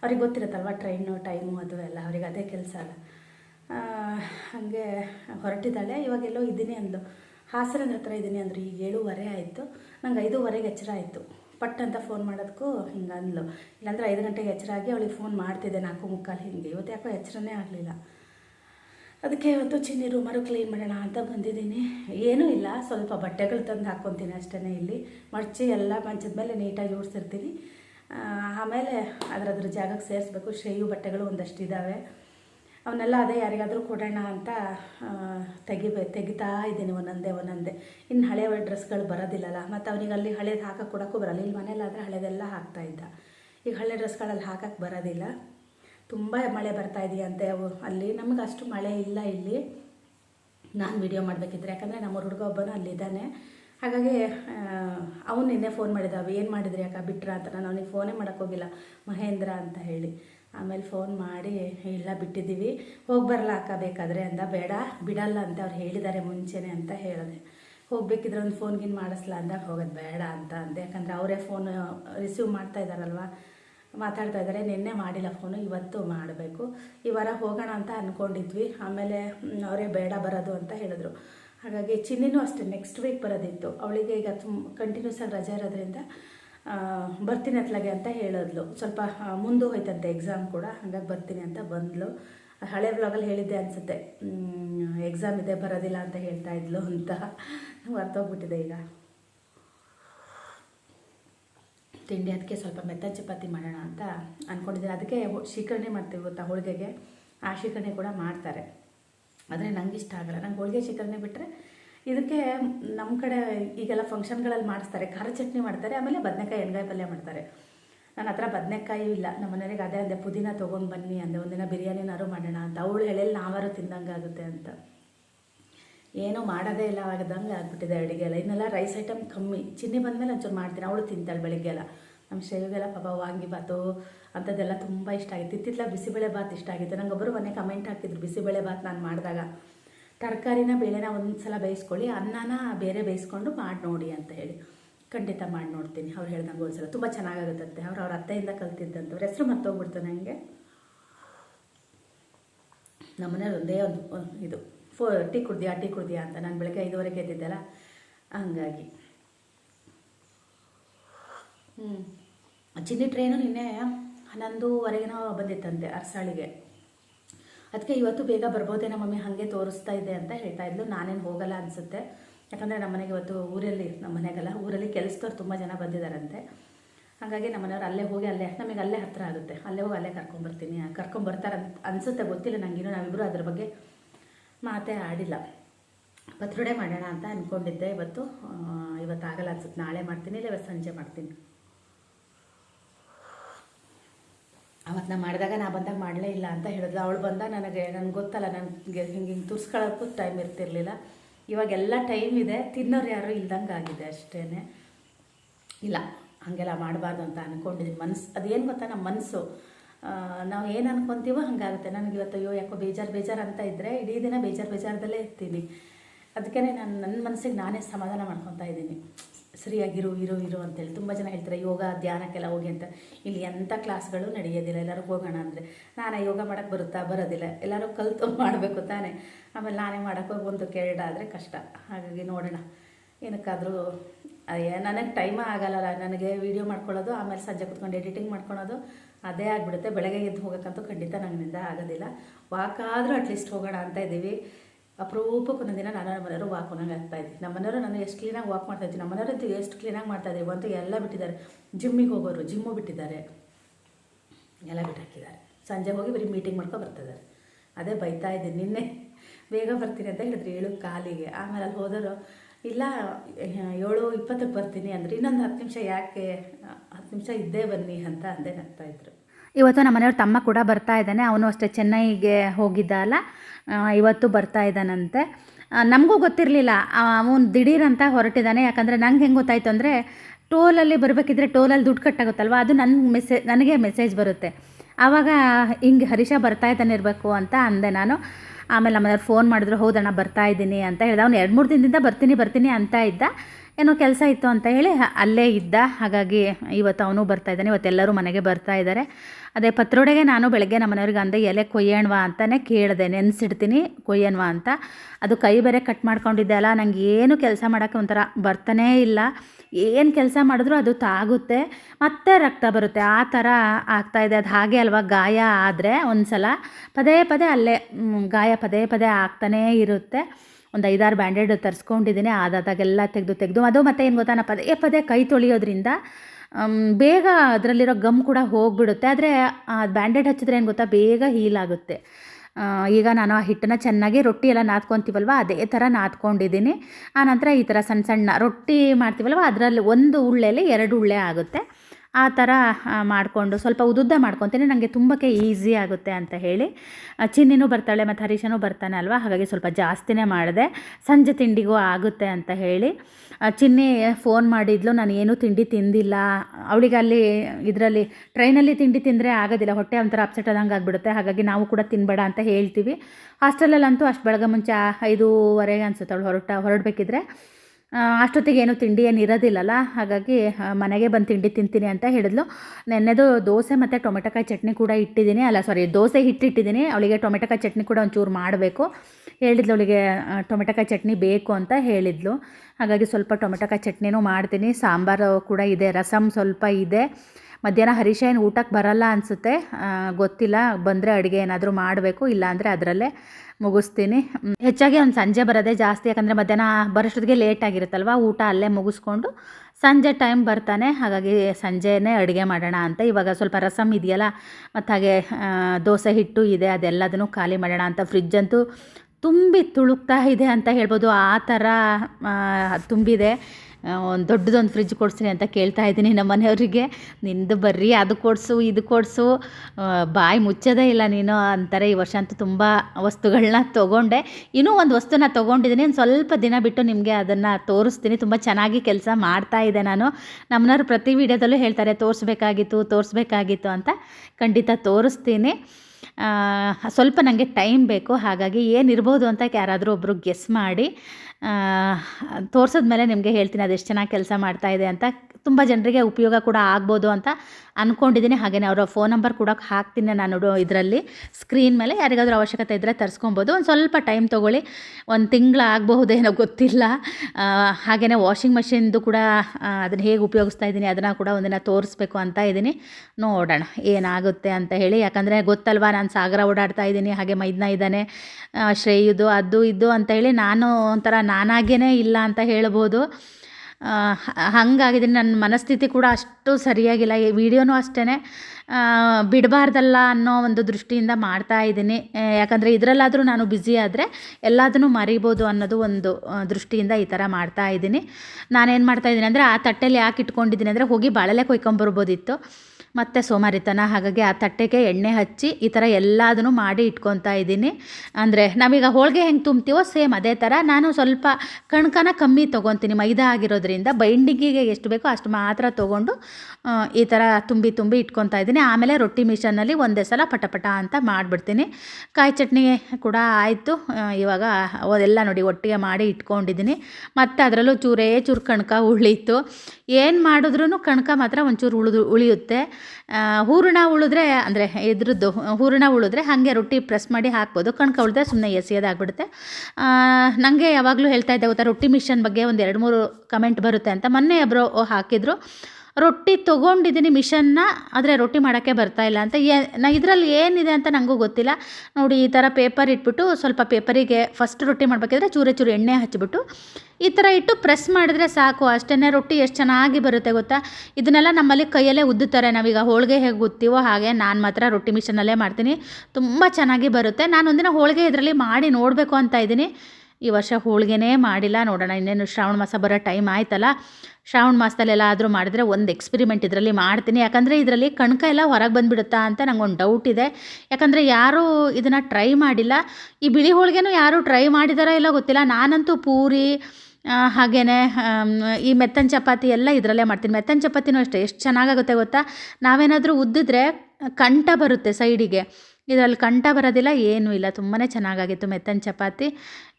ಅವ್ರಿಗೆ ಗೊತ್ತಿರುತ್ತಲ್ವ ಟ್ರೈನು ಟೈಮು ಅದು ಎಲ್ಲ, ಅವ್ರಿಗೆ ಅದೇ ಕೆಲಸ ಅಲ್ಲ. ಹಾಗೆ ಹೊರಟಿದ್ದಾಳೆ ಇವಾಗೆಲ್ಲೋ ಇದ್ದೀನಿ ಅಂದ್ಲು. ಹಾಸನದ ಹತ್ರ ಇದ್ದೀನಿ ಅಂದರು, ಈಗ ಏಳುವರೆ ಆಯಿತು, ನಂಗೆ ಐದೂವರೆಗೆ ಎಚ್ಚರ ಆಯಿತು. ಪಟ್ ಅಂತ ಫೋನ್ ಮಾಡೋದಕ್ಕೂ ಹಿಂಗೆ ಅಂದ್ಲು. ಇಲ್ಲಾಂದ್ರೆ ಐದು ಗಂಟೆಗೆ ಎಚ್ಚರ ಆಗಿ ಅವಳಿಗೆ ಫೋನ್ ಮಾಡ್ತಿದ್ದೆ ನಾಲ್ಕು ಮುಕ್ಕಾಲು ಹಿಂಗೆ. ಇವತ್ತು ಯಾಕೋ ಎಚ್ಚರನೇ ಆಗಲಿಲ್ಲ. ಅದಕ್ಕೆ ಇವತ್ತು ಚಿನ್ನಿ ರೂಮರು ಕ್ಲೀನ್ ಮಾಡೋಣ ಅಂತ ಬಂದಿದ್ದೀನಿ. ಏನೂ ಇಲ್ಲ, ಸ್ವಲ್ಪ ಬಟ್ಟೆಗಳು ತಂದು ಹಾಕ್ಕೊತೀನಿ ಅಷ್ಟೇ ಇಲ್ಲಿ. ಮಡಚಿ ಎಲ್ಲ ಮಂಚದ ಮೇಲೆ ನೀಟಾಗಿ ಓಡಿಸಿರ್ತೀನಿ ಆಮೇಲೆ ಅದರದ್ರ ಜಾಗಕ್ಕೆ ಸೇರಿಸ್ಬೇಕು. ಶ್ರೇಯು ಬಟ್ಟೆಗಳು ಒಂದಷ್ಟು ಇದ್ದಾವೆ ಅವನ್ನೆಲ್ಲ ಅದೇ ಯಾರಿಗಾದರೂ ಕೊಡೋಣ ಅಂತ ತೆಗಿಬೇ ತೆಗಿತಾ ಇದ್ದೀನಿ ಒಂದೊಂದೇ ಒಂದೊಂದೇ. ಇನ್ನು ಹಳೆ ಡ್ರೆಸ್ಗಳು ಬರೋದಿಲ್ಲಲ್ಲ. ಮತ್ತು ಅವನಿಗೆ ಅಲ್ಲಿ ಹಳೇದು ಹಾಕಕ್ಕೆ ಕೊಡೋಕ್ಕೂ ಬರಲ್ಲ. ಇಲ್ಲಿ ಮನೇಲಾದರೆ ಹಳೇದೆಲ್ಲ ಹಾಕ್ತಾಯಿದ್ದ ಈಗ ಹಳೆ ಡ್ರೆಸ್ಗಳಲ್ಲಿ ಹಾಕಕ್ಕೆ ಬರೋದಿಲ್ಲ. ತುಂಬ ಮಳೆ ಬರ್ತಾ ಇದೆಯಂತೆ ಅವು? ಅಲ್ಲಿ ನಮಗೆ ಅಷ್ಟು ಮಳೆ ಇಲ್ಲ ಇಲ್ಲಿ. ನಾನು ವಿಡಿಯೋ ಮಾಡಬೇಕಿದ್ರೆ, ಯಾಕಂದರೆ ನಮ್ಮ ಹುಡುಗ ಒಬ್ಬನು ಅಲ್ಲಿದ್ದಾನೆ ಹಾಗಾಗಿ ಅವನು ನಿನ್ನೆ ಫೋನ್ ಮಾಡಿದ ಏನು ಮಾಡಿದ್ರಿ ಅಕ್ಕ? ಬಿಟ್ರ ಅಂತ. ನಾನು ಅವನಿಗೆ ಫೋನೇ ಮಾಡೋಕ್ಕೋಗಿಲ್ಲ ಮಹೇಂದ್ರ ಅಂತ ಹೇಳಿ. ಆಮೇಲೆ ಫೋನ್ ಮಾಡಿ, ಇಲ್ಲ, ಬಿಟ್ಟಿದ್ದೀವಿ. ಹೋಗಿ ಬರಲ್ಲ ಅಕ್ಕ ಬೇಕಾದರೆ ಅಂದ. ಬೇಡ, ಬಿಡಲ್ಲ ಅಂತ ಅವ್ರು ಹೇಳಿದ್ದಾರೆ ಮುಂಚೆನೆ ಅಂತ ಹೇಳಿದೆ. ಹೋಗ್ಬೇಕಿದ್ರೆ ಒಂದು ಫೋನ್ ಗಿನ್ ಮಾಡಿಸ್ಲಾ ಅಂದಾಗ ಹೋಗೋದು ಬೇಡ ಅಂತ ಅಂದೆ. ಯಾಕಂದರೆ ಅವರೇ ಫೋನ್ ರಿಸೀವ್ ಮಾಡ್ತಾ ಇದ್ದಾರಲ್ವ? ಮಾತಾಡ್ತಾ ಇದ್ದಾರೆ. ನಿನ್ನೆ ಮಾಡಿಲ್ಲ ಫೋನು ಇವತ್ತು ಮಾಡಬೇಕು. ಈ ವಾರ ಹೋಗೋಣ ಅಂತ ಅಂದ್ಕೊಂಡಿದ್ವಿ ಆಮೇಲೆ ಅವರೇ ಬೇಡ ಬರೋದು ಅಂತ ಹೇಳಿದ್ರು. ಹಾಗಾಗಿ ಚಿನ್ನಿನೂ ಅಷ್ಟೇ ನೆಕ್ಸ್ಟ್ ವೀಕ್ ಬರೋದಿತ್ತು. ಅವಳಿಗೆ ಈಗ ತುಂಬ ಕಂಟಿನ್ಯೂಸ್ ಆಗಿ ರಜೆ ಇರೋದ್ರಿಂದ ಬರ್ತೀನಿ ಅತ್ಲಾಗೆ ಅಂತ ಹೇಳಿದ್ಲು. ಸ್ವಲ್ಪ ಮುಂದೆ ಹೋಯ್ತಂತೆ ಎಕ್ಸಾಮ್ ಕೂಡ. ಹಾಗಾಗಿ ಬರ್ತೀನಿ ಅಂತ ಬಂದ್ಲು. ಹಳೆ ಬ್ಲಾಗಲ್ಲಿ ಹೇಳಿದ್ದೆ ಅನಿಸುತ್ತೆ. ಎಕ್ಸಾಮ್ ಇದೆ, ಬರೋದಿಲ್ಲ ಅಂತ ಹೇಳ್ತಾ ಇದ್ಲು ಅಂತ. ಮರ್ತೋಗ್ಬಿಟ್ಟಿದೆ ಈಗ. ತಿಂಡಿ ಅದಕ್ಕೆ ಸ್ವಲ್ಪ ಮೆತ್ತ ಚಪಾತಿ ಮಾಡೋಣ ಅಂತ ಅಂದ್ಕೊಂಡಿದ್ದೀನಿ ಅದಕ್ಕೆ ಶೀಕರಣೆ ಮಾಡ್ತೀವಿ ಗೊತ್ತಾ ಹೋಳಿಗೆಗೆ? ಆ ಶೀಕರಣೆ ಕೂಡ ಮಾಡ್ತಾರೆ. ಆದರೆ ನಂಗೆ ಇಷ್ಟ ಆಗಲ್ಲ. ನಂಗೆ ಹೋಳಿಗೆ ಶೀಕರಣೆ ಬಿಟ್ಟರೆ ಇದಕ್ಕೆ ನಮ್ಮ ಕಡೆ ಈಗೆಲ್ಲ ಫಂಕ್ಷನ್ಗಳಲ್ಲಿ ಮಾಡಿಸ್ತಾರೆ. ಖಾರ ಚಟ್ನಿ ಮಾಡ್ತಾರೆ, ಆಮೇಲೆ ಬದನೆಕಾಯಿ ಎಣ್ಗಾಯಿ ಪಲ್ಯ ಮಾಡ್ತಾರೆ. ನನ್ನ ಹತ್ರ ಬದನೆಕಾಯಿ ಇಲ್ಲ. ನಮ್ಮ ಮನೆಯವರಿಗೆ ಅದೇ ಅಂದೆ, ಪುದೀನ ತೊಗೊಂಡು ಬನ್ನಿ ಅಂದೆ. ಒಂದಿನ ಬಿರಿಯಾನಿನಾರು ಮಾಡೋಣ ಅಂತ. ಅವಳು ಎಳೆಯಲ್ಲಿ ನಾವಾರು ತಿಂದಂಗೆ ಆಗುತ್ತೆ ಅಂತ. ಏನೂ ಮಾಡೋದೇ ಇಲ್ಲ, ಆಗದಂಗೆ ಆಗ್ಬಿಟ್ಟಿದೆ ಅಡುಗೆ ಎಲ್ಲ ಇನ್ನೆಲ್ಲ ರೈಸ್ ಐಟಮ್ ಕಮ್ಮಿ. ಚಿನ್ನಿ ಬಂದಮೇಲೆ ಒಂಚೂರು ಮಾಡ್ತೀನಿ. ಅವಳು ತಿಂತಾಳೆ ಬೆಳಿಗ್ಗೆ ಎಲ್ಲ ನಮ್ಮ ಶೇವಿಗೆಲ್ಲ ಪಾಪ ವಾಂಗಿ ಬಾತು ಅಂಥದ್ದೆಲ್ಲ ತುಂಬ ಇಷ್ಟ ಆಗಿತ್ತು ಇತ್ತಿತ್ತಲ ಬಿಸಿಬೇಳೆ ಬಾತ್ ಇಷ್ಟ ಆಗಿತ್ತು. ನಂಗೊಬ್ಬರು ಮನೆ ಕಮೆಂಟ್ ಹಾಕಿದ್ರು, ಬಿಸಿಬೇಳೆ ಬಾತ್ ನಾನು ಮಾಡಿದಾಗ ತರಕಾರಿನ ಬೇಳೆನ ಒಂದು ಸಲ ಬೇಯಿಸ್ಕೊಳ್ಳಿ, ಅನ್ನನ ಬೇರೆ ಬೇಯಿಸ್ಕೊಂಡು ಮಾಡಿ ನೋಡಿ ಅಂತ ಹೇಳಿ. ಖಂಡಿತ ಮಾಡಿ ನೋಡ್ತೀನಿ. ಅವ್ರು ಹೇಳ್ದಂಗೆ ಒಂದ್ಸಲ. ತುಂಬ ಚೆನ್ನಾಗಾಗುತ್ತಂತೆ. ಅವ್ರು ಅವ್ರ ಅತ್ತೆಯಿಂದ ಕಲ್ತಿದ್ದಂತೆ ಹೆಸರು ಮರ್ತೋಗ್ಬಿಡ್ತು ನನಗೆ ನಮ್ಮನೇಲಿ ಒಂದು ಒಂದು ಇದು. ಫೋ, ಟೀ ಕುಡ್ದಿಯಾ ಟೀ ಕುಡ್ದಿಯಾ ಅಂತ ನಾನು ಬೆಳಗ್ಗೆ ಐದುವರೆಗೆ ಎದ್ದಿದ್ದೆಲ್ಲ ಹಂಗಾಗಿ. ಹ್ಞೂ ಚಿನ್ನಿ ಟ್ರೈನು ನಿನ್ನೆ ಹನ್ನೊಂದುವರೆಗೇನೋ ಬಂದಿತ್ತಂತೆ ಅರಸಾಳಿಗೆ. ಅದಕ್ಕೆ ಇವತ್ತು ಬೇಗ ಬರ್ಬೋದೇನೋ ಮಮ್ಮಿ ಹಾಗೆ ತೋರಿಸ್ತಾ ಇದೆ ಅಂತ ಹೇಳ್ತಾ ಇದ್ಲು. ನಾನೇನು ಹೋಗಲ್ಲ ಅನಿಸುತ್ತೆ. ಯಾಕಂದರೆ ನಮ್ಮ ಮನೆಗೆ ಇವತ್ತು ಊರಲ್ಲಿ, ನಮ್ಮ ಮನೆಗೆಲ್ಲ, ಊರಲ್ಲಿ ಕೆಲಸದವ್ರು ತುಂಬ ಜನ ಬಂದಿದ್ದಾರಂತೆ ಹಾಗಾಗಿ ನಮ್ಮ ಮನೆಯವ್ರು ಅಲ್ಲೇ ಹೋಗಿ ಅಲ್ಲೇ, ನಮಗೆ ಅಲ್ಲೇ ಹತ್ತಿರ ಆಗುತ್ತೆ. ಅಲ್ಲೇ ಹೋಗಿ ಅಲ್ಲೇ ಕರ್ಕೊಂಬರ್ತೀನಿ ಕರ್ಕೊಂಬರ್ತಾರೆ ಅನಿಸುತ್ತೆ, ಗೊತ್ತಿಲ್ಲ ನನಗಿನ್ನೂ ನಾವಿಬ್ಬರು ಅದ್ರ ಬಗ್ಗೆ ಮಾತೇ ಆಡಿಲ್ಲ. ಪತ್ರೊಡೆ ಮಾಡೋಣ ಅಂತ ಅಂದ್ಕೊಂಡಿದ್ದೆ ಇವತ್ತು ಇವತ್ತು ಆಗಲ್ಲ ಅನ್ಸುತ್ತೆ. ನಾಳೆ ಮಾಡ್ತೀನಿ ಇಲ್ಲ ಇವತ್ತು ಸಂಜೆ ಮಾಡ್ತೀನಿ? ಅವತ್ತು ನಾ ಮಾಡಿದಾಗ ನಾ ಬಂದಾಗ ಮಾಡಲೇ ಇಲ್ಲ ಅಂತ ಹೇಳಿದ್ಲು. ಅವಳು ಬಂದಾಗ ನನಗೆ ನನಗೆ ಗೊತ್ತಲ್ಲ, ನನಗೆ ಹಿಂಗೆ ಹಿಂಗೆ ತುರ್ಸ್ಕೊಳ್ಳೋಕ್ಕೂ ಟೈಮ್ ಇರ್ತಿರ್ಲಿಲ್ಲ. ಇವಾಗೆಲ್ಲ ಟೈಮ್ ಇದೆ. ತಿನ್ನೋರು ಯಾರು ಇಲ್ದಂಗೆ ಆಗಿದೆ ಅಷ್ಟೇ ಇಲ್ಲ, ಹಾಗೆಲ್ಲ ಮಾಡಬಾರ್ದು ಅಂತ ಅಂದ್ಕೊಂಡಿದ್ದೀನಿ ಮನಸ್ಸು ಅದೇನು ಗೊತ್ತಾ? ನಮ್ಮ ಮನಸ್ಸು ನಾವು ಏನು ಅನ್ಕೊತೀವೋ ಹಂಗಾಗುತ್ತೆ. ನನಗೆ ಇವತ್ತು ಅಯ್ಯೋ ಯಾಕೋ ಬೇಜಾರು ಬೇಜಾರು ಅಂತ ಇದ್ದರೆ ಇಡೀ ದಿನ ಬೇಜಾರು ಬೇಜಾರದಲ್ಲೇ ಇರ್ತೀನಿ. ಅದಕ್ಕೆ ನಾನು ನನ್ನ ಮನಸ್ಸಿಗೆ ನಾನೇ ಸಮಾಧಾನ ಮಾಡ್ಕೊತಾ ಇದ್ದೀನಿ. ಸರಿಯಾಗಿರು, ಇರು ಇರು ಅಂತೇಳಿ ತುಂಬ ಜನ ಹೇಳ್ತಾರೆ, ಯೋಗ, ಧ್ಯಾನಕ್ಕೆಲ್ಲ ಹೋಗಿ ಅಂತ. ಇಲ್ಲಿ ಎಂಥ ಕ್ಲಾಸ್ಗಳು ನಡೆಯೋದಿಲ್ಲ. ಎಲ್ಲರೂ ಹೋಗೋಣ ಅಂದರೆ. ನಾನು ಯೋಗ ಮಾಡೋಕ್ಕೆ ಬರುತ್ತಾ, ಬರೋದಿಲ್ಲ. ಎಲ್ಲರೂ ಕಲಿತು ಮಾಡಬೇಕು ತಾನೇ. ಆಮೇಲೆ ನಾನೇ ಮಾಡೋಕ್ಕೆ ಹೋಗಿ ಒಂದು ಕೆರಡ ಆದರೆ ಕಷ್ಟ. ಹಾಗಾಗಿ ನೋಡೋಣ. ಏನಕ್ಕಾದರೂ ನನಗೆ ಟೈಮ ಆಗಲ್ಲ. ನನಗೆ ವೀಡಿಯೋ ಮಾಡ್ಕೊಳ್ಳೋದು, ಆಮೇಲೆ ಸಂಜೆ ಕುತ್ಕೊಂಡು ಎಡಿಟಿಂಗ್ ಮಾಡ್ಕೊಳೋದು ಅದೇ ಆಗಿಬಿಡುತ್ತೆ. ಬೆಳಗ್ಗೆ ಎದ್ದು ಹೋಗೋಕ್ಕಂತೂ ಖಂಡಿತ ನನ್ನಿಂದ ಆಗೋದಿಲ್ಲ. ವಾಕ್ ಆದರೂ ಅಟ್ಲೀಸ್ಟ್ ಹೋಗೋಣ ಅಂತ ಇದ್ದೀವಿ. ಅಪರೂಪಕ್ಕೊಂದು ದಿನ ನಾನು ನಮ್ಮ ಮನೆಯವರು ವಾಕ್ ಹೋಗಂಗೆ ಆಗ್ತಾ ಇದ್ದೀವಿ ನಮ್ಮ ಮನೆಯವರು ನಾನು ಎಷ್ಟು ಕ್ಲೀನಾಗಿ ವಾಕ್ ಮಾಡ್ತಾ ಇದ್ವಿ. ನಮ್ಮ ಮನೆಯವರಂತೂ ಎಷ್ಟು ಕ್ಲೀನಾಗಿ ಮಾಡ್ತಾ ಇದ್ದೀವಿ ಅಂತೂ ಎಲ್ಲ ಬಿಟ್ಟಿದ್ದಾರೆ. ಜಿಮ್ಮಿಗೆ ಹೋಗೋರು ಜಿಮ್ಮು ಬಿಟ್ಟಿದ್ದಾರೆ. ಎಲ್ಲ ಬಿಟ್ಟು ಹಾಕಿದ್ದಾರೆ. ಸಂಜೆ ಹೋಗಿ ಬರೀ ಮೀಟಿಂಗ್ ಮಾಡ್ಕೊ ಬರ್ತಿದ್ದಾರೆ ಅದೇ ಬೈತಾ ಇದ್ದೀನಿ. ನಿನ್ನೆ ಬೇಗ ಬರ್ತೀನಿ ಅಂತ ಹೇಳಿದ್ರು. ಏಳು ಕಾಲಿಗೆ. ಆಮೇಲೆ ಅಲ್ಲಿ ಹೋದರು ಇಲ್ಲ, ಏಳು ಇಪ್ಪತ್ತಕ್ಕೆ ಬರ್ತೀನಿ ಅಂದರೆ ಇನ್ನೊಂದು ಹತ್ತು ನಿಮಿಷ ಯಾಕೆ, ಹತ್ತು ನಿಮಿಷ ಇದ್ದೇ ಬನ್ನಿ ಅಂತ ಅಂದೇ ನಗ್ತಾ ಇದ್ರು. ಇವತ್ತು ನಮ್ಮ ಮನೆಯವ್ರ ತಮ್ಮ ಕೂಡ ಬರ್ತಾ ಇದ್ದಾನೆ, ಅವನು ಅಷ್ಟೇ ಚೆನ್ನೈಗೆ ಹೋಗಿದ್ದ ಅಲ್ಲ ಇವತ್ತು ಬರ್ತಾ ಇದ್ದಾನಂತೆ. ನಮಗೂ ಗೊತ್ತಿರಲಿಲ್ಲ ಅವನು ದಿಢೀರಂತ ಹೊರಟಿದ್ದಾನೆ, ಯಾಕಂದರೆ ನಂಗೆ ಹೆಂಗೆ ಗೊತ್ತಾಯ್ತು ಅಂದರೆ ಟೋಲಲ್ಲಿ ಬರಬೇಕಿದ್ರೆ ಟೋಲಲ್ಲಿ ದುಡ್ಡು ಕಟ್ಟಾಗುತ್ತಲ್ವ, ಅದು ನನ್ನ ಮೆಸೇಜ್ ನನಗೆ ಮೆಸೇಜ್ ಬರುತ್ತೆ. ಆವಾಗ, ಹಿಂಗೆ ಹರೀಶ ಬರ್ತಾ ಇದ್ದಾನೆ ಇರಬೇಕು ಅಂತ ಅಂದೆ ನಾನು. ಆಮೇಲೆ ನಮ್ಮ ಮನೆಯವ್ರು ಫೋನ್ ಮಾಡಿದ್ರು, ಹೌದಣ್ಣ, ಬರ್ತಾ ಇದ್ದೀನಿ ಅಂತ ಹೇಳಿದ. ಅವ್ನು ಎರಡು ಮೂರು ದಿನದಿಂದ ಬರ್ತೀನಿ ಬರ್ತೀನಿ ಅಂತ ಇದ್ದ. ಏನೋ ಕೆಲಸ ಇತ್ತು ಅಂತ ಹೇಳಿ ಅಲ್ಲೇ ಇದ್ದ. ಹಾಗಾಗಿ ಇವತ್ತು ಅವನು ಬರ್ತಾ ಇದ್ದಾನೆ. ಇವತ್ತೆಲ್ಲರೂ ಮನೆಗೆ ಬರ್ತಾ ಇದ್ದಾರೆ. ಅದೇ ಪತ್ರೊಡೆಗೆ ನಾನು ಬೆಳಗ್ಗೆ ನಮ್ಮ ಮನೆಯವ್ರಿಗೆ ಅಂದೆ, ಎಲೆ ಕೊಯ್ಯಣ್ವಾ ಅಂತಲೇ ಕೇಳಿದೆ. ನೆನೆಸಿಡ್ತೀನಿ ಕೊಯ್ಯಣ್ವಾ ಅಂತ. ಅದು ಕೈ ಬೇರೆ ಕಟ್ ಮಾಡ್ಕೊಂಡಿದ್ದೆ ಅಲ್ಲ, ನಂಗೆ ಏನು ಕೆಲಸ ಮಾಡೋಕ್ಕೆ ಒಂಥರ ಬರ್ತಾನೇ ಇಲ್ಲ. ಏನು ಕೆಲಸ ಮಾಡಿದ್ರೂ ಅದು ತಾಗುತ್ತೆ. ಮತ್ತೆ ರಕ್ತ ಬರುತ್ತೆ. ಆ ಥರ ಆಗ್ತಾಯಿದೆ ಅದು ಹಾಗೆ ಅಲ್ವಾ? ಗಾಯ ಆದರೆ ಒಂದು ಸಲ ಪದೇ ಪದೇ ಅಲ್ಲೇ ಗಾಯ ಪದೇ ಪದೇ ಆಗ್ತಾನೇ ಇರುತ್ತೆ. ಒಂದು ಐದಾರು ಬ್ಯಾಂಡೇಡ್ ತರಿಸ್ಕೊಂಡಿದ್ದೀನಿ, ಆದಾದಾಗೆಲ್ಲ ತೆಗೆದು ತೆಗೆದು. ಅದು ಮತ್ತೆ ಏನು ಗೊತ್ತಾ ನಾನು ಪದೇ ಪದೇ ಕೈ ತೊಳೆಯೋದ್ರಿಂದ ಬೇಗ ಅದರಲ್ಲಿರೋ ಗಮ್ ಕೂಡ ಹೋಗ್ಬಿಡುತ್ತೆ. ಆದರೆ ಬ್ಯಾಂಡೇಡ್ ಹಚ್ಚಿದ್ರೆ ಏನು ಗೊತ್ತಾ, ಬೇಗ ಹೀಲ್ ಆಗುತ್ತೆ. ಈಗ ನಾನು ಆ ಹಿಟ್ಟನ್ನು ಚೆನ್ನಾಗಿ ರೊಟ್ಟಿ ಎಲ್ಲ ನಾದ್ಕೊತೀವಲ್ವ, ಅದೇ ಥರ ನಾದ್ಕೊಂಡಿದ್ದೀನಿ. ಆನಂತರ ಈ ಥರ ಸಣ್ಣ ಸಣ್ಣ ರೊಟ್ಟಿ ಮಾಡ್ತೀವಲ್ವ, ಅದರಲ್ಲಿ ಒಂದು ಉಳ್ಳೆಯಲ್ಲಿ ಎರಡು ಉಳ್ಳೆ ಆಗುತ್ತೆ. ಆ ಥರ ಮಾಡಿಕೊಂಡು ಸ್ವಲ್ಪ ಉದುದ್ದ ಮಾಡ್ಕೊತೀನಿ. ನನಗೆ ತುಂಬಕ್ಕೆ ಈಸಿ ಆಗುತ್ತೆ ಅಂತ ಹೇಳಿ. ಚಿನ್ನಿನೂ ಬರ್ತಾಳೆ, ಮತ್ತು ಹರೀಶನೂ ಬರ್ತಾನೆ ಅಲ್ವಾ? ಹಾಗಾಗಿ ಸ್ವಲ್ಪ ಜಾಸ್ತಿನೇ ಮಾಡಿದೆ. ಸಂಜೆ ತಿಂಡಿಗೂ ಆಗುತ್ತೆ ಅಂತ ಹೇಳಿ. ಚಿನ್ನಿ ಫೋನ್ ಮಾಡಿದ್ಲು, ನಾನು ಏನೂ ತಿಂಡಿ ತಿಂದಿಲ್ಲ. ಅವಳಿಗೆ ಅಲ್ಲಿ, ಇದರಲ್ಲಿ, ಟ್ರೈನಲ್ಲಿ ತಿಂಡಿ ತಿಂದರೆ ಆಗೋದಿಲ್ಲ. ಹೊಟ್ಟೆ ಒಂಥರ ಅಪ್ಸೆಟ್ ಆದಂಗೆ ಆಗಿಬಿಡುತ್ತೆ. ಹಾಗಾಗಿ ನಾವು ಕೂಡ ತಿನ್ನಬೇಡ ಅಂತ ಹೇಳ್ತೀವಿ. ಹಾಸ್ಟೆಲಲ್ಲಂತೂ ಅಷ್ಟು ಬೆಳಗ್ಗೆ ಮುಂಚೆ ಐದೂವರೆಗೆ ಅನಿಸುತ್ತೆ ಅವಳು ಹೊರಟ, ಹೊರಡಬೇಕಿದ್ರೆ. ಅಷ್ಟೊತ್ತಿಗೆ ಏನು ತಿಂಡಿ ಏನು ಇರೋದಿಲ್ಲಲ್ಲ, ಹಾಗಾಗಿ ಮನೆಗೆ ಬಂದು ತಿಂಡಿ ತಿಂತೀನಿ ಅಂತ ಹೇಳಿದ್ಲು. ನೆನ್ನೆದು ದೋಸೆ ಮತ್ತು ಟೊಮೆಟೊಕಾಯಿ ಚಟ್ನಿ ಕೂಡ ಇಟ್ಟಿದ್ದೀನಿ. ಅಲ್ಲ ಸಾರಿ ದೋಸೆ ಹಿಟ್ಟಿಟ್ಟಿದ್ದೀನಿ. ಅವಳಿಗೆ ಟೊಮೆಟೊಕಾಯಿ ಚಟ್ನಿ ಕೂಡ ಒಂಚೂರು ಮಾಡಬೇಕು. ಹೇಳಿದ್ಲು ಅವಳಿಗೆ ಟೊಮೆಟೊಕಾಯಿ ಚಟ್ನಿ ಬೇಕು ಅಂತ ಹೇಳಿದ್ಲು. ಹಾಗಾಗಿ ಸ್ವಲ್ಪ ಟೊಮೆಟೊಕಾಯಿ ಚಟ್ನಿನೂ ಮಾಡ್ತೀನಿ. ಸಾಂಬಾರು ಕೂಡ ಇದೆ ರಸಮ್ ಸ್ವಲ್ಪ ಇದೆ. ಮಧ್ಯಾಹ್ನ ಹರೀಶ ಏನು ಊಟಕ್ಕೆ ಬರಲ್ಲ ಅನಿಸುತ್ತೆ. ಗೊತ್ತಿಲ್ಲ. ಬಂದರೆ ಅಡುಗೆ ಏನಾದರೂ ಮಾಡಬೇಕು, ಇಲ್ಲಾಂದರೆ ಅದರಲ್ಲೇ ಮುಗಿಸ್ತೀನಿ. ಹೆಚ್ಚಾಗಿ ಒಂದು ಸಂಜೆ ಬರೋದೇ ಜಾಸ್ತಿ. ಯಾಕಂದರೆ ಮಧ್ಯಾಹ್ನ ಬರೋಷ್ಟೊತ್ತಿಗೆ ಲೇಟ್ ಆಗಿರುತ್ತಲ್ವ? ಊಟ ಅಲ್ಲೇ ಮುಗಿಸ್ಕೊಂಡು ಸಂಜೆ ಟೈಮ್ ಬರ್ತಾನೆ. ಹಾಗಾಗಿ ಸಂಜೆನೇ ಅಡುಗೆ ಮಾಡೋಣ ಅಂತ. ಇವಾಗ ಸ್ವಲ್ಪ ರಸಮ್ ಇದೆಯಲ್ಲ, ಮತ್ತು ಹಾಗೆ ದೋಸೆ ಹಿಟ್ಟು ಇದೆ, ಅದೆಲ್ಲದನ್ನು ಖಾಲಿ ಮಾಡೋಣ ಅಂತ ಫ್ರಿಜ್ ಅಂತೂ ತುಂಬಿ ತುಳುಕ್ತಾ ಇದೆ ಅಂತ ಹೇಳ್ಬೋದು. ಆ ಥರ ತುಂಬಿದೆ. ಒಂದು ದೊಡ್ಡದೊಂದು ಫ್ರಿಜ್ ಕೊಡಿಸ್ತೀನಿ ಅಂತ ಕೇಳ್ತಾ ಇದ್ದೀನಿ ನಮ್ಮ ಮನೆಯವರಿಗೆ. ನಿಂದು ಬರ್ರಿ, ಅದು ಕೊಡಿಸು, ಇದು ಕೊಡಿಸು. ಬಾಯಿ ಮುಚ್ಚೋದೇ ಇಲ್ಲ ನೀನು ಅಂತಾರೆ. ಈ ವರ್ಷ ಅಂತೂ ತುಂಬ ವಸ್ತುಗಳನ್ನ ತೊಗೊಂಡೆ. ಇನ್ನೂ ಒಂದು ವಸ್ತುನ ತೊಗೊಂಡಿದ್ದೀನಿ. ಸ್ವಲ್ಪ ದಿನ ಬಿಟ್ಟು ನಿಮಗೆ ಅದನ್ನು ತೋರಿಸ್ತೀನಿ. ತುಂಬ ಚೆನ್ನಾಗಿ ಕೆಲಸ ಮಾಡ್ತಾ ಇದೆ ನಾನು. ನಮ್ಮನವ್ರು ಪ್ರತಿ ವಿಡಿಯೋದಲ್ಲೂ ಹೇಳ್ತಾರೆ, ತೋರಿಸ್ಬೇಕಾಗಿತ್ತು ತೋರಿಸ್ಬೇಕಾಗಿತ್ತು ಅಂತ ಖಂಡಿತ ತೋರಿಸ್ತೀನಿ. ಸ್ವಲ್ಪ ನನಗೆ ಟೈಮ್ ಬೇಕು. ಹಾಗಾಗಿ ಏನಿರ್ಬೋದು ಅಂತ ಯಾರಾದರೂ ಒಬ್ಬರು ಗೆಸ್ ಮಾಡಿ. ತೋರಿಸಿದ್ಮೇಲೆ ನಿಮಗೆ ಹೇಳ್ತೀನಿ ಅದೆಷ್ಟು ಚೆನ್ನಾಗಿ ಕೆಲಸ ಮಾಡ್ತಾ ಇದೆ ಅಂತ. ತುಂಬ ಜನರಿಗೆ ಉಪಯೋಗ ಕೂಡ ಆಗ್ಬೋದು ಅಂತ ಅಂದ್ಕೊಂಡಿದ್ದೀನಿ ಹಾಗೆಯೇ ಅವರ ಫೋನ್ ನಂಬರ್ ಕೂಡ ಹಾಕ್ತೀನಿ ನಾನು ಇದರಲ್ಲಿ. ಸ್ಕ್ರೀನ್ ಮೇಲೆ ಯಾರಿಗಾದರೂ ಅವಶ್ಯಕತೆ ಇದ್ದರೆ ತರಿಸ್ಕೊಬೋದು. ಒಂದು ಸ್ವಲ್ಪ ಟೈಮ್ ತೊಗೊಳ್ಳಿ. ಒಂದು ತಿಂಗಳು ಆಗಬಹುದೇನೋ ಗೊತ್ತಿಲ್ಲ. ಹಾಗೆಯೇ ವಾಷಿಂಗ್ ಮಷಿನ್ದು ಕೂಡ ಅದನ್ನು ಹೇಗೆ ಉಪಯೋಗಿಸ್ತಾ ಇದ್ದೀನಿ ಅದನ್ನು ಕೂಡ ಒಂದಿನ ತೋರಿಸ್ಬೇಕು ಅಂತ ಇದ್ದೀನಿ ನೋಡೋಣ ಏನಾಗುತ್ತೆ ಅಂತ ಹೇಳಿ. ಯಾಕಂದರೆ ಗೊತ್ತಲ್ವಾ ನಾನು ಸಾಗರ ಓಡಾಡ್ತಾ ಇದ್ದೀನಿ ಹಾಗೆ ಮೈದ್ನ ಇದ್ದಾನೆ ಶ್ರೇಯುದು, ಅದು ಇದು ಅಂತ ಹೇಳಿ ನಾನು ಒಂಥರ ನಾನಾಗೇ ಇಲ್ಲ ಅಂತ ಹೇಳ್ಬೋದು. ಹಂಗಾಗಿದ್ದೀನಿ ನನ್ನ ಮನಸ್ಥಿತಿ ಕೂಡ ಅಷ್ಟು ಸರಿಯಾಗಿಲ್ಲ. ಈ ವಿಡಿಯೋನೂ ಅಷ್ಟೇ ಬಿಡಬಾರ್ದಲ್ಲ ಅನ್ನೋ ಒಂದು ದೃಷ್ಟಿಯಿಂದ ಮಾಡ್ತಾ ಇದ್ದೀನಿ. ಯಾಕಂದರೆ ಇದರಲ್ಲಾದರೂ ನಾನು ಬ್ಯುಸಿ ಆದರೆ ಎಲ್ಲದನ್ನೂ ಮರಿಬೋದು ಅನ್ನೋದು ಒಂದು ದೃಷ್ಟಿಯಿಂದ ಈ ಥರ ಮಾಡ್ತಾ ಇದ್ದೀನಿ. ನಾನೇನು ಮಾಡ್ತಾ ಇದ್ದೀನಿ ಅಂದರೆ ಆ ತಟ್ಟೆಯಲ್ಲಿ ಯಾಕೆ ಇಟ್ಕೊಂಡಿದ್ದೀನಿ ಅಂದರೆ ಹೋಗಿ ಬಾಳೆಲೆ ಕೊಯ್ಕೊಂಬರ್ಬೋದಿತ್ತು ಮತ್ತು ಸೋಮಾರಿತನ, ಹಾಗಾಗಿ ಆ ತಟ್ಟೆಗೆ ಎಣ್ಣೆ ಹಚ್ಚಿ ಈ ಥರ ಎಲ್ಲದನ್ನು ಮಾಡಿ ಇಟ್ಕೊತಾ ಇದ್ದೀನಿ. ಅಂದರೆ ನಾವೀಗ ಹೋಳಿಗೆ ಹೆಂಗೆ ತುಂಬ್ತೀವೋ ಸೇಮ್ ಅದೇ ಥರ ನಾನು ಸ್ವಲ್ಪ ಕಣ್ಕನ ಕಮ್ಮಿ ತೊಗೊತೀನಿ, ಮೈದಾ ಆಗಿರೋದ್ರಿಂದ. ಬೈಂಡಿಂಗಿಗೆ ಎಷ್ಟು ಬೇಕೋ ಅಷ್ಟು ಮಾತ್ರ ತೊಗೊಂಡು ಈ ಥರ ತುಂಬಿ ತುಂಬಿ ಇಟ್ಕೊತಾ ಇದ್ದೀನಿ. ಆಮೇಲೆ ರೊಟ್ಟಿ ಮಿಷನ್ನಲ್ಲಿ ಒಂದೇ ಸಲ ಪಟಪಟ ಅಂತ ಮಾಡಿಬಿಡ್ತೀನಿ. ಕಾಯಿ ಚಟ್ನಿ ಕೂಡ ಆಯಿತು. ಇವಾಗ ಎಲ್ಲ ನೋಡಿ ಒಟ್ಟಿಗೆ ಮಾಡಿ ಇಟ್ಕೊಂಡಿದ್ದೀನಿ. ಮತ್ತು ಅದರಲ್ಲೂ ಚೂರೇ ಚೂರು ಕಣ್ಕ ಉಳಿತು ಏನು ಮಾಡಿದ್ರೂ ಕಣ್ಕ ಮಾತ್ರ ಒಂಚೂರು ಉಳಿದು ಉಳಿಯುತ್ತೆ. ಹೂರಣ ಉಳಿದ್ರೆ ಅಂದರೆ ಇದ್ರದ್ದು ಹೂರಣ ಉಳಿದ್ರೆ ಹಾಗೆ ರೊಟ್ಟಿ ಪ್ರೆಸ್ ಮಾಡಿ ಹಾಕ್ಬೋದು. ಕಣ್ಕ ಉಳಿದ್ರೆ ಸುಮ್ಮನೆ ಎಸೆಯೋದಾಗ್ಬಿಡುತ್ತೆ. ನನಗೆ ಯಾವಾಗಲೂ ಹೇಳ್ತಾ ಇದ್ದೆ ಗೊತ್ತಾ, ರೊಟ್ಟಿ ಮಿಷನ್ ಬಗ್ಗೆ ಒಂದು ಎರಡು ಮೂರು ಕಮೆಂಟ್ ಬರುತ್ತೆ ಅಂತ. ಮೊನ್ನೆ ಒಬ್ಬರು ಹಾಕಿದ್ರು ರೊಟ್ಟಿ ತೊಗೊಂಡಿದ್ದೀನಿ ಮಿಷನ್ನ, ಆದರೆ ರೊಟ್ಟಿ ಮಾಡೋಕ್ಕೆ ಇಲ್ಲ ಅಂತ. ನಾ, ಇದರಲ್ಲಿ ಏನಿದೆ ಅಂತ ನನಗೂ ಗೊತ್ತಿಲ್ಲ. ನೋಡಿ, ಈ ಥರ ಪೇಪರ್ ಇಟ್ಬಿಟ್ಟು ಸ್ವಲ್ಪ ಪೇಪರಿಗೆ ಫಸ್ಟ್ ರೊಟ್ಟಿ ಮಾಡಬೇಕಿದ್ರೆ ಚೂರೆ ಚೂರು ಎಣ್ಣೆ ಹಚ್ಚಿಬಿಟ್ಟು ಈ ಥರ ಇಟ್ಟು ಪ್ರೆಸ್ ಮಾಡಿದ್ರೆ ಸಾಕು. ಅಷ್ಟೇ ರೊಟ್ಟಿ ಎಷ್ಟು ಚೆನ್ನಾಗಿ ಬರುತ್ತೆ ಗೊತ್ತಾ? ಇದನ್ನೆಲ್ಲ ನಮ್ಮಲ್ಲಿ ಕೈಯಲ್ಲೇ ಉದ್ದುತ್ತಾರೆ. ನಾವೀಗ ಹೋಳಿಗೆ ಹೇಗೆ ಉತ್ತೀವೋ ಹಾಗೆ ನಾನು ಮಾತ್ರ ರೊಟ್ಟಿ ಮಿಷನಲ್ಲೇ ಮಾಡ್ತೀನಿ. ತುಂಬ ಚೆನ್ನಾಗಿ ಬರುತ್ತೆ. ನಾನು ಒಂದಿನ ಹೋಳಿಗೆ ಇದರಲ್ಲಿ ಮಾಡಿ ನೋಡಬೇಕು ಅಂತ ಇದ್ದೀನಿ. ಈ ವರ್ಷ ಹೋಳಿಗೆನೇ ಮಾಡಿಲ್ಲ. ನೋಡೋಣ, ಇನ್ನೇನು ಶ್ರಾವಣ ಮಾಸ ಬರೋ ಟೈಮ್ ಆಯ್ತಲ್ಲ. ಶ್ರಾವಣ ಮಾಸದಲ್ಲೆಲ್ಲ ಆದರೂ ಮಾಡಿದ್ರೆ ಒಂದು ಎಕ್ಸ್ಪಿರಿಮೆಂಟ್ ಇದರಲ್ಲಿ ಮಾಡ್ತೀನಿ. ಯಾಕಂದರೆ ಇದರಲ್ಲಿ ಕಣಕ ಎಲ್ಲ ಹೊರಗೆ ಬಂದುಬಿಡುತ್ತಾ ಅಂತ ನಂಗೊಂದು ಡೌಟ್ ಇದೆ. ಯಾಕಂದರೆ ಯಾರೂ ಇದನ್ನು ಟ್ರೈ ಮಾಡಿಲ್ಲ. ಈ ಬಿಳಿ ಹೋಳಿಗೆನೂ ಯಾರೂ ಟ್ರೈ ಮಾಡಿದಾರೋ ಇಲ್ಲ ಗೊತ್ತಿಲ್ಲ. ನಾನಂತೂ ಪೂರಿ ಹಾಗೇ ಈ ಮೆತ್ತನ ಚಪಾತಿ ಎಲ್ಲ ಇದರಲ್ಲೇ ಮಾಡ್ತೀನಿ. ಮೆತ್ತನ ಚಪಾತಿನೂ ಅಷ್ಟೇ, ಎಷ್ಟು ಚೆನ್ನಾಗಾಗುತ್ತೆ ಗೊತ್ತಾ? ನಾವೇನಾದರೂ ಉದ್ದಿದ್ರೆ ಕಂಠ ಬರುತ್ತೆ ಸೈಡಿಗೆ. ಇದರಲ್ಲಿ ಕಂಠ ಬರೋದಿಲ್ಲ, ಏನೂ ಇಲ್ಲ. ತುಂಬಾ ಚೆನ್ನಾಗಾಗಿತ್ತು ಮೆತ್ತನ ಚಪಾತಿ.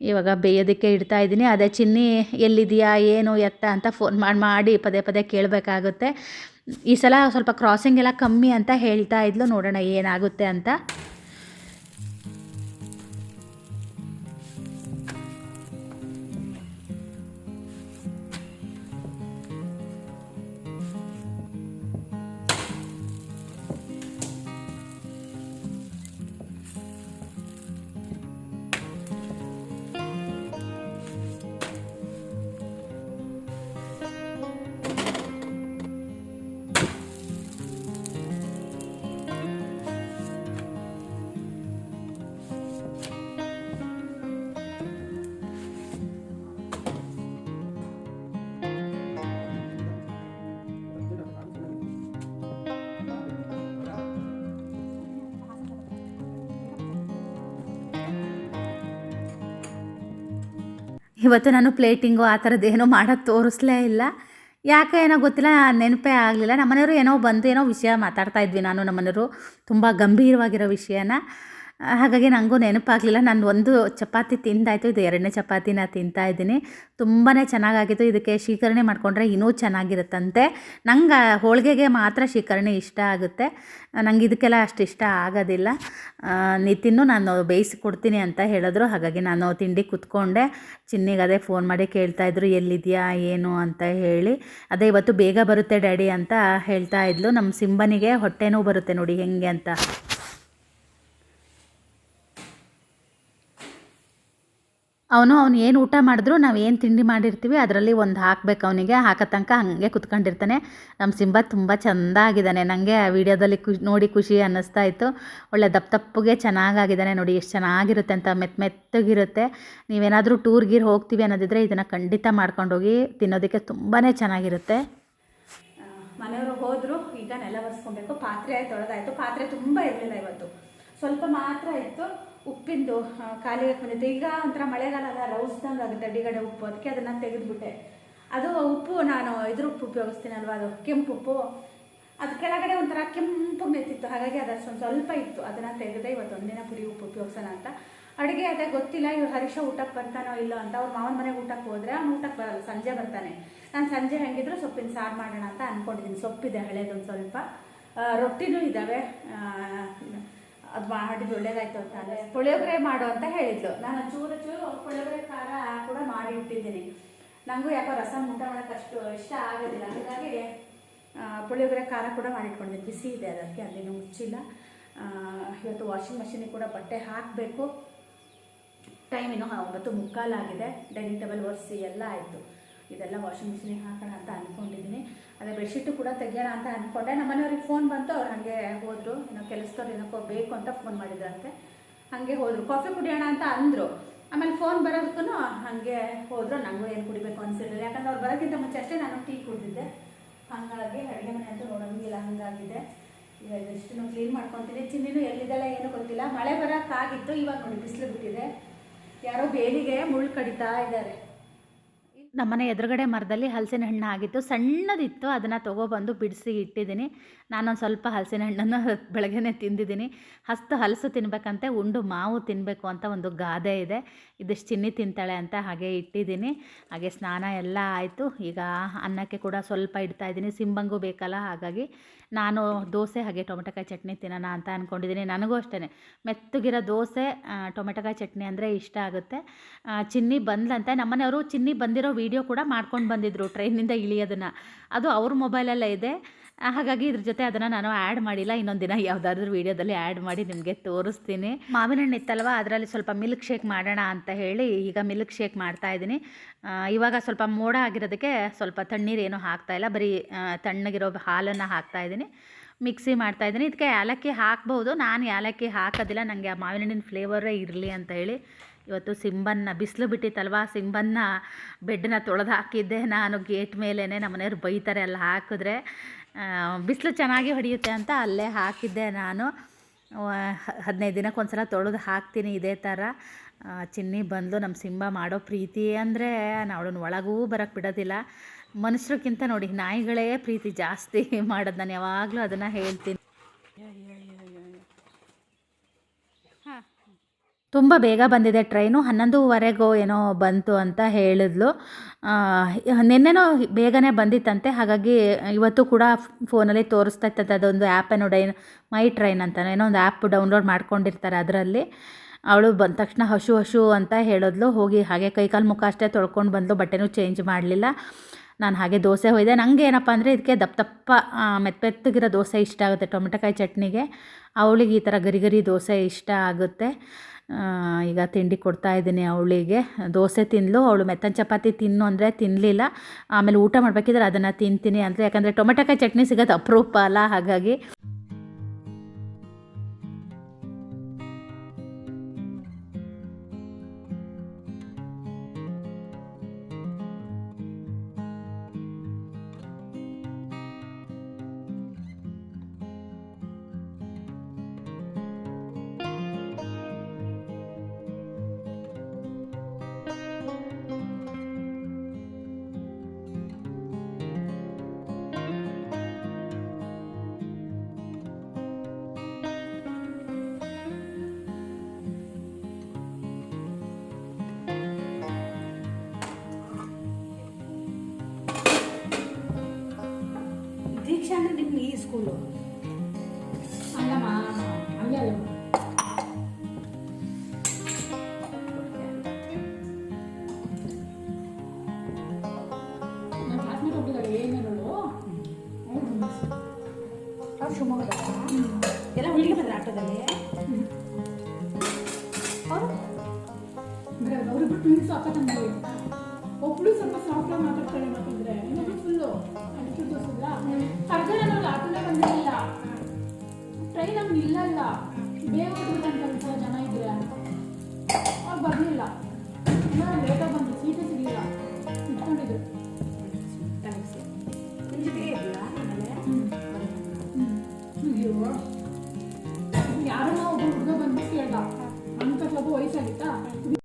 ಇವಾಗ ಬೇಯೋದಕ್ಕೆ ಇಡ್ತಾ ಇದ್ದೀನಿ. ಅದೇ ಚಿನ್ನಿ ಎಲ್ಲಿದೆಯಾ ಏನು, ಎತ್ತ ಅಂತ ಫೋನ್ ಮಾಡಿ ಮಾಡಿ ಪದೇ ಪದೇ ಕೇಳಬೇಕಾಗುತ್ತೆ. ಈ ಸಲ ಸ್ವಲ್ಪ ಕ್ರಾಸಿಂಗ್ ಎಲ್ಲ ಕಮ್ಮಿ ಅಂತ ಹೇಳ್ತಾ ಇದ್ಲು. ನೋಡೋಣ ಏನಾಗುತ್ತೆ ಅಂತ. ಇವತ್ತು ನಾನು ಪ್ಲೇಟಿಂಗು ಆ ಥರದ್ದು ಏನೋ ಮಾಡೋದು ತೋರಿಸ್ಲೇ ಇಲ್ಲ. ಯಾಕೆ ಏನೋ ಗೊತ್ತಿಲ್ಲ ನೆನಪೇ ಆಗಲಿಲ್ಲ. ನಮ್ಮನೆಯವರು ಏನೋ ಬಂದು ಏನೋ ವಿಷಯ ಮಾತಾಡ್ತಾ ಇದ್ವಿ ನಾನು ನಮ್ಮನೆಯವರು. ತುಂಬ ಗಂಭೀರವಾಗಿರೋ ವಿಷಯನ. ಹಾಗಾಗಿ ನನಗೂ ನೆನಪಾಗಲಿಲ್ಲ. ನಾನು ಒಂದು ಚಪಾತಿ ತಿಂದಾಯಿತು. ಇದು ಎರಡನೇ ಚಪಾತಿನ ತಿಂತಾ ಇದ್ದೀನಿ. ತುಂಬಾ ಚೆನ್ನಾಗಾಗಿತ್ತು. ಇದಕ್ಕೆ ಶೀಕರಣೆ ಮಾಡಿಕೊಂಡ್ರೆ ಇನ್ನೂ ಚೆನ್ನಾಗಿರುತ್ತಂತೆ. ನಂಗೆ ಹೋಳಿಗೆಗೆ ಮಾತ್ರ ಶೀಕರಣೆ ಇಷ್ಟ ಆಗುತ್ತೆ. ನಂಗೆ ಇದಕ್ಕೆಲ್ಲ ಅಷ್ಟು ಇಷ್ಟ ಆಗೋದಿಲ್ಲ. ನಿತಿನ್ನು ನಾನು ಬೇಯಿಸಿ ಕೊಡ್ತೀನಿ ಅಂತ ಹೇಳಿದ್ರು. ಹಾಗಾಗಿ ನಾನು ತಿಂಡಿ ಕುತ್ಕೊಂಡೆ. ಚಿನ್ನಿಗೆ ಅದೇ ಫೋನ್ ಮಾಡಿ ಕೇಳ್ತಾ ಇದ್ರು, ಎಲ್ಲಿದೆಯಾ? ಏನು? ಅಂತ ಹೇಳಿ. ಅದೇ ಇವತ್ತು ಬೇಗ ಬರುತ್ತೆ ಡ್ಯಾಡಿ ಅಂತ ಹೇಳ್ತಾ ಇದ್ಲು. ನಮ್ಮ ಸಿಂಬನಿಗೆ ಹೊಟ್ಟೆನೂ ಬರುತ್ತೆ ನೋಡಿ ಹೆಂಗೆ ಅಂತ. ಅವನು, ಅವ್ನು ಏನು ಊಟ ಮಾಡಿದ್ರು ನಾವು ಏನು ತಿಂಡಿ ಮಾಡಿರ್ತೀವಿ, ಅದರಲ್ಲಿ ಒಂದು ಹಾಕ್ಬೇಕು ಅವನಿಗೆ. ಹಾಕೋ ತನಕ ಹಾಗೆ ಕುತ್ಕೊಂಡಿರ್ತಾನೆ. ನಮ್ಮ ಸಿಂಬ ತುಂಬ ಚೆಂದ ಆಗಿದ್ದಾನೆ ನನಗೆ ಆ ವಿಡಿಯೋದಲ್ಲಿ ಖುಷಿ, ನೋಡಿ ಖುಷಿ ಅನ್ನಿಸ್ತಾ ಇತ್ತು. ಒಳ್ಳೆ ದಪ್ಪ ದಪ್ಪಗೆ ಚೆನ್ನಾಗಾಗಿದ್ದಾನೆ ನೋಡಿ, ಎಷ್ಟು ಚೆನ್ನಾಗಿರುತ್ತೆ ಅಂತ ಮೆತ್ತ ಮೆತ್ತಗಿರುತ್ತೆ. ನೀವೇನಾದರೂ ಟೂರ್ ಗೀರ್ ಹೋಗ್ತೀವಿ ಅನ್ನೋದಿದ್ರೆ ಇದನ್ನು ಖಂಡಿತ ಮಾಡ್ಕೊಂಡೋಗಿ ತಿನ್ನೋದಕ್ಕೆ ತುಂಬಾ ಚೆನ್ನಾಗಿರುತ್ತೆ. ಮನೆಯವರು ಹೋದ್ರು, ಈಗ ನೆಲ ಒರೆಸ್ಕೊಬೇಕು. ಪಾತ್ರೆ ತೊಳೆದಾಯಿತು. ಪಾತ್ರೆ ತುಂಬ ಇರಲಿಲ್ಲ ಇವತ್ತು. ಸ್ವಲ್ಪ ಮಾತ್ರ ಇತ್ತು. ಉಪ್ಪಿಂದು ಖಾಲಿ ಬಂದಿತ್ತು ಈಗ ಒಂಥರ ಮಳೆಗಾಲ ಅಲ್ಲ ರೌಸ್ದಂಗೆ ಆಗುತ್ತೆ ಅಡಿಗಡೆ ಉಪ್ಪು. ಅದಕ್ಕೆ ಅದನ್ನು ತೆಗೆದುಬಿಟ್ಟೆ. ಅದು ಉಪ್ಪು ನಾನು, ಇದ್ರ ಉಪ್ಪು ಉಪಯೋಗಿಸ್ತೀನಲ್ವ ಅದು? ಕೆಂಪು ಉಪ್ಪು. ಅದು ಕೆಳಗಡೆ ಒಂಥರ ಕೆಂಪು ಮೆತ್ತಿತ್ತು. ಹಾಗಾಗಿ ಒಂದು ಸ್ವಲ್ಪ ಇತ್ತು. ಅದನ್ನು ತೆಗೆದೆ ಇವತ್ತು ಒಂದಿನ ಪುರಿ ಉಪ್ಪು ಉಪಯೋಗಿಸೋಣ ಅಂತ. ಅಡುಗೆ ಅದೇ ಗೊತ್ತಿಲ್ಲ, ಇವ್ರು ಹರೀಶ ಊಟಕ್ಕೆ ಬರ್ತಾನೋ ಇಲ್ಲೋ ಅಂತ. ಅವ್ರು ಮಾವನ ಮನೆಗೆ ಊಟಕ್ಕೆ ಹೋದರೆ ಅವ್ನು ಊಟಕ್ಕೆ ಬರಲ್ಲ, ಸಂಜೆ ಬರ್ತಾನೆ. ನಾನು ಸಂಜೆ ಹೆಂಗಿದ್ರು ಸೊಪ್ಪಿನ ಸಾರು ಮಾಡೋಣ ಅಂತ ಅಂದ್ಕೊಂಡಿದ್ದೀನಿ ಸೊಪ್ಪಿದೆ ಹಳೇದೊಂದು ಸ್ವಲ್ಪ. ರೊಟ್ಟಿನೂ ಇದ್ದಾವೆ ಅದು ಮಾಡಿದ್ದು ಒಳ್ಳೇದಾಯ್ತು ಅಂತ ಅಂದರೆ ಪುಳಿಯೋಗರೆ ಮಾಡು ಅಂತ ಹೇಳಿದ್ಲು. ನಾನು ಚೂರು ಚೂರು ಪುಳಿಯೋಗರೆ ಖಾರ ಕೂಡ ಮಾಡಿ ಇಟ್ಟಿದ್ದೀನಿ. ನನಗೂ ಯಾಕೋ ರಸಂ ಊಟ ಮಾಡೋಕ್ಕೆ ಅಷ್ಟು ಇಷ್ಟ ಆಗೋದಿಲ್ಲ. ಹಾಗಾಗಿ ಪುಳಿಯೋಗರೆ ಖಾರ ಕೂಡ ಮಾಡಿಟ್ಕೊಂಡಿದ್ದೆ. ಬಿಸಿ ಇದೆ ಅದಕ್ಕೆ ಅಲ್ಲಿನೂ ಮುಚ್ಚಿಲ್ಲ. ಇವತ್ತು ವಾಷಿಂಗ್ ಮಷಿನಿಗೆ ಕೂಡ ಬಟ್ಟೆ ಹಾಕಬೇಕು. ಟೈಮ್ ಇನ್ನೂ ಒಂಬತ್ತು ಮುಕ್ಕಾಲಾಗಿದೆ. ಡೈನಿಂಗ್ ಟೇಬಲ್ ಒರೆಸಿ ಎಲ್ಲ ಆಯಿತು. ಇದೆಲ್ಲ ವಾಷಿಂಗ್ ಮಿಷಿನಿಗೆ ಹಾಕೋಣ ಅಂತ ಅಂದ್ಕೊಂಡಿದ್ದೀನಿ ಅದೇ ಬೆಡ್ಶೀಟು ಕೂಡ ತೆಗಿಯೋಣ ಅಂತ ಅಂದ್ಕೊಂಡೆ ನಮ್ಮ ಮನೆಯವ್ರಿಗೆ ಫೋನ್ ಬಂತು, ಅವ್ರು ಹಾಗೆ ಹೋದರು. ಏನೋ ಕೆಲಸದವ್ರು ಏನಕ್ಕೋ ಬೇಕು ಅಂತ ಫೋನ್ ಮಾಡಿದ್ರಂತೆ. ಹಾಗೆ ಹೋದರು. ಕಾಫಿ ಕುಡಿಯೋಣ ಅಂತ ಅಂದರು. ಆಮೇಲೆ ಫೋನ್ ಬರೋದಕ್ಕೂ ಹಾಗೆ ಹೋದರು. ನನಗೂ ಏನು ಕುಡಿಬೇಕು ಅನಿಸಿರಲಿಲ್ಲ. ಯಾಕಂದ್ರೆ ಅವ್ರು ಬರೋಕ್ಕಿಂತ ಮುಂಚೆ ಅಷ್ಟೇ ನಾನು ಟೀ ಕುಡಿದಿದ್ದೆ. ಹಾಗಾಗಿ ಅಡುಗೆ ಮನೆ ಅಂತೂ ನೋಡೋಂಗಿಲ್ಲ ಹಾಗಾಗಿದೆ. ಈಗ ಇಷ್ಟನ್ನು ಕ್ಲೀನ್ ಮಾಡ್ಕೊತೀನಿ. ಚಿನ್ನಿನೂ ಎಲ್ಲಿದೆಲ್ಲ ಏನೂ ಗೊತ್ತಿಲ್ಲ. ಮಳೆ ಬರೋಕ್ಕಾಗಿತ್ತು. ಇವಾಗ ನೋಡಿ ಬಿಸಿಲು ಬಿಟ್ಟಿದೆ. ಯಾರೋ ಬೇಲಿಗೆ ಮುಳ್ಳು ಕಡಿತಾ ಇದ್ದಾರೆ. ನಮ್ಮನೆ ಎದುರುಗಡೆ ಮರದಲ್ಲಿ ಹಲಸಿನ ಹಣ್ಣು ಆಗಿತ್ತು. ಸಣ್ಣದಿತ್ತು. ಅದನ್ನು ತೊಗೊಬಂದು ಬಿಡಿಸಿ ಇಟ್ಟಿದ್ದೀನಿ. ನಾನೊಂದು ಸ್ವಲ್ಪ ಹಲಸಿನ ಹಣ್ಣನ್ನು ಬೆಳಗ್ಗೆನೆ ತಿಂದಿದ್ದೀನಿ. ಹಸ್ತು ಹಲಸು ತಿನ್ಬೇಕಂತೆ, ಉಂಡು ಮಾವು ತಿನ್ನಬೇಕು ಅಂತ ಒಂದು ಗಾದೆ ಇದೆ. ಇದಿಷ್ಟು ಚಿನ್ನಿ ತಿಂತಾಳೆ ಅಂತ ಹಾಗೆ ಇಟ್ಟಿದ್ದೀನಿ. ಹಾಗೆ ಸ್ನಾನ ಎಲ್ಲ ಆಯಿತು. ಈಗ ಅನ್ನಕ್ಕೆ ಕೂಡ ಸ್ವಲ್ಪ ಇಡ್ತಾ ಇದ್ದೀನಿ. ಸಿಂಬಂಗೂ ಬೇಕಲ್ಲ, ಹಾಗಾಗಿ ನಾನು ದೋಸೆ ಹಾಗೆ ಟೊಮೆಟೊಕಾಯಿ ಚಟ್ನಿ ತಿನ್ನೋಣ ಅಂತ ಅಂದ್ಕೊಂಡಿದ್ದೀನಿ ನನಗೂ ಅಷ್ಟೇ ಮೆತ್ತಗಿರೋ ದೋಸೆ ಟೊಮೆಟೊಕಾಯಿ ಚಟ್ನಿ ಅಂದರೆ ಇಷ್ಟ ಆಗುತ್ತೆ. ಚಿನ್ನಿ ಬಂದ್ಲಂತೆ. ನಮ್ಮನೆಯವರು ಚಿನ್ನಿ ಬಂದಿರೋ ವಿಡಿಯೋ ಕೂಡ ಮಾಡ್ಕೊಂಡು ಬಂದಿದ್ದರು ಟ್ರೈನಿಂದ ಇಳಿಯೋದನ್ನು. ಅದು ಅವ್ರ ಮೊಬೈಲಲ್ಲೇ ಇದೆ. ಹಾಗಾಗಿ ಇದ್ರ ಜೊತೆ ಅದನ್ನು ನಾನು ಆ್ಯಡ್ ಮಾಡಿಲ್ಲ. ಇನ್ನೊಂದು ದಿನ ಯಾವುದಾದ್ರೂ ವೀಡಿಯೋದಲ್ಲಿ ಆ್ಯಡ್ ಮಾಡಿ ನಿಮಗೆ ತೋರಿಸ್ತೀನಿ. ಮಾವಿನ ಹಣ್ಣು ಇತ್ತಲ್ವ? ಅದರಲ್ಲಿ ಸ್ವಲ್ಪ ಮಿಲ್ಕ್ ಶೇಕ್ ಮಾಡೋಣ ಅಂತ ಹೇಳಿ ಈಗ ಮಿಲ್ಕ್ ಶೇಕ್ ಮಾಡ್ತಾ ಇದ್ದೀನಿ. ಇವಾಗ ಸ್ವಲ್ಪ ಮೋಡ ಆಗಿರೋದಕ್ಕೆ ಸ್ವಲ್ಪ ತಣ್ಣೀರು ಏನೂ ಹಾಕ್ತಾ ಇಲ್ಲ. ಬರೀ ತಣ್ಣಗಿರೋ ಹಾಲನ್ನು ಹಾಕ್ತಾ ಇದ್ದೀನಿ. ಮಿಕ್ಸಿ ಮಾಡ್ತಾ ಇದ್ದೀನಿ. ಇದಕ್ಕೆ ಏಲಕ್ಕಿ ಹಾಕ್ಬೋದು. ನಾನು ಏಲಕ್ಕಿ ಹಾಕೋದಿಲ್ಲ. ನನಗೆ ಆ ಮಾವಿನ ಹಣ್ಣಿನ ಫ್ಲೇವರೇ ಇರಲಿ ಅಂತ ಹೇಳಿ ಇವತ್ತು ಸಿಂಬನ್ನ, ಬಿಸಿಲು ಬಿಟ್ಟಿತ್ತಲ್ವಾ? ಸಿಂಬನ್ನ ಬೆಡ್ಡನ್ನ ತೊಳೆದು ಹಾಕಿದ್ದೆ ನಾನು ಗೇಟ್ ಮೇಲೇ ನಮ್ಮ ಮನೆಯವ್ರು ಬೈತಾರೆ ಅಲ್ಲಿ ಹಾಕಿದ್ರೆ. ಬಿಸಿಲು ಚೆನ್ನಾಗಿ ಹೊಡೆಯುತ್ತೆ ಅಂತ ಅಲ್ಲೇ ಹಾಕಿದ್ದೆ ನಾನು. ಹದಿನೈದು ದಿನಕ್ಕೆ ಒಂದು ಸಲ ತೊಳೆದು ಹಾಕ್ತೀನಿ ಇದೇ ಥರ. ಚಿನ್ನಿ ಬಂದು ನಮ್ಮ ಸಿಂಬ ಮಾಡೋ ಪ್ರೀತಿ ಅಂದರೆ ಅವಳನ್ನ ಒಳಗೂ ಬರೋಕ್ಕೆ ಬಿಡೋದಿಲ್ಲ. ಮನುಷ್ಯರಿಗಿಂತ ನೋಡಿ ನಾಯಿಗಳೇ ಪ್ರೀತಿ ಜಾಸ್ತಿ ಮಾಡೋದು. ನಾನು ಯಾವಾಗಲೂ ಅದನ್ನು ಹೇಳ್ತೀನಿ. ತುಂಬ ಬೇಗ ಬಂದಿದೆ ಟ್ರೈನು. ಹನ್ನೊಂದುವರೆಗೋ ಏನೋ ಬಂತು ಅಂತ ಹೇಳಿದ್ಲು. ನಿನ್ನೆನೋ ಬೇಗನೆ ಬಂದಿತ್ತಂತೆ. ಹಾಗಾಗಿ ಇವತ್ತು ಕೂಡ ಫೋನಲ್ಲಿ ತೋರಿಸ್ತಾ ಇರ್ತದೆ ಅದೊಂದು ಆ್ಯಪನ್ನು ಡೈ ಮೈ ಟ್ರೈನ್ ಅಂತ ಏನೋ ಒಂದು ಆ್ಯಪ್ ಡೌನ್ಲೋಡ್ ಮಾಡ್ಕೊಂಡಿರ್ತಾರೆ ಅದರಲ್ಲಿ. ಅವಳು ಬಂದ ತಕ್ಷಣ ಹಶು ಹಶು ಅಂತ ಹೇಳಿದ್ಲು. ಹೋಗಿ ಹಾಗೆ ಕೈಕಾಲು ಮುಖ ಅಷ್ಟೇ ತೊಳ್ಕೊಂಡು ಬಂದ್ಲು. ಬಟ್ಟೆನೂ ಚೇಂಜ್ ಮಾಡಲಿಲ್ಲ. ನಾನು ಹಾಗೆ ದೋಸೆ ಹೋಯ್ದೆ. ನನಗೆ ಏನಪ್ಪ ಅಂದರೆ ಇದಕ್ಕೆ ದಪ್ಪ ದಪ್ಪ ಆ, ಮೆತ್ತ ಮೆತ್ತಗಿರೋ ದೋಸೆ ಇಷ್ಟ ಆಗುತ್ತೆ. ಟೊಮೆಟೊಕಾಯಿ ಚಟ್ನಿಗೆ. ಅವಳಿಗೆ ಈ ಥರ ಗರಿ ಗರಿ ದೋಸೆ ಇಷ್ಟ ಆಗುತ್ತೆ. ಈಗ ತಿಂಡಿ ಕೊಡ್ತಾ ಇದ್ದೀನಿ ಅವಳಿಗೆ. ದೋಸೆ ತಿನ್ನಲು ಅವಳು ಮೆತ್ತನ ಚಪಾತಿ ತಿನ್ನು ಅಂದರೆ ತಿನ್ನಲಿಲ್ಲ ಆಮೇಲೆ ಊಟ ಮಾಡಬೇಕಿದ್ರೆ ಅದನ್ನು ತಿಂತೀನಿ. ಅಂದರೆ ಯಾಕಂದರೆ ಟೊಮೆಟೊಕಾಯಿ ಚಟ್ನಿ ಸಿಗೋದು ಅಪರೂಪ ಅಲ್ಲ ಹಾಗಾಗಿ. ಸ್ಕೂಲು ಅಲ್ಲಮ್ಮ ಹಂಗೆ ಅಲ್ಲ ನನ್ನ ಕ್ಲಾಸ್ಮೇಟ್ ಒಬ್ಳಿದಾಳೆ ಏನೇನೋಳು ಅವ್ರು ಶಿವಮೊಗ್ಗದ ಎಲ್ಲ ಹುಡುಗಿ ಬಂದ್ರೆ ಆಟೋದಲ್ಲಿ? ಅವರು? ಅವರಿಬ್ರು ಟ್ವಿನ್ಸ್ ಅಕ್ಕ ಒಬ್ಳು ಸ್ವಲ್ಪ ಸಾಫ್ಟ್ ಆಗಿ ಮಾತಾಡ್ತಾಳೆ ಮಾತಾಡಿದ್ರೆ ಫುಲ್ಲು ಅಡಿಕೆ ಕರ್ಗಡೆ ನಾವು ಆಟೋನೇ ಬಂದಿರಲಿಲ್ಲ ಟ್ರೈನ್ ನಮ್ಗೆ ಇಲ್ಲಲ್ಲ. ಬೇಗ ಹೊರಡ್ಬಿಟ್ಟಂತ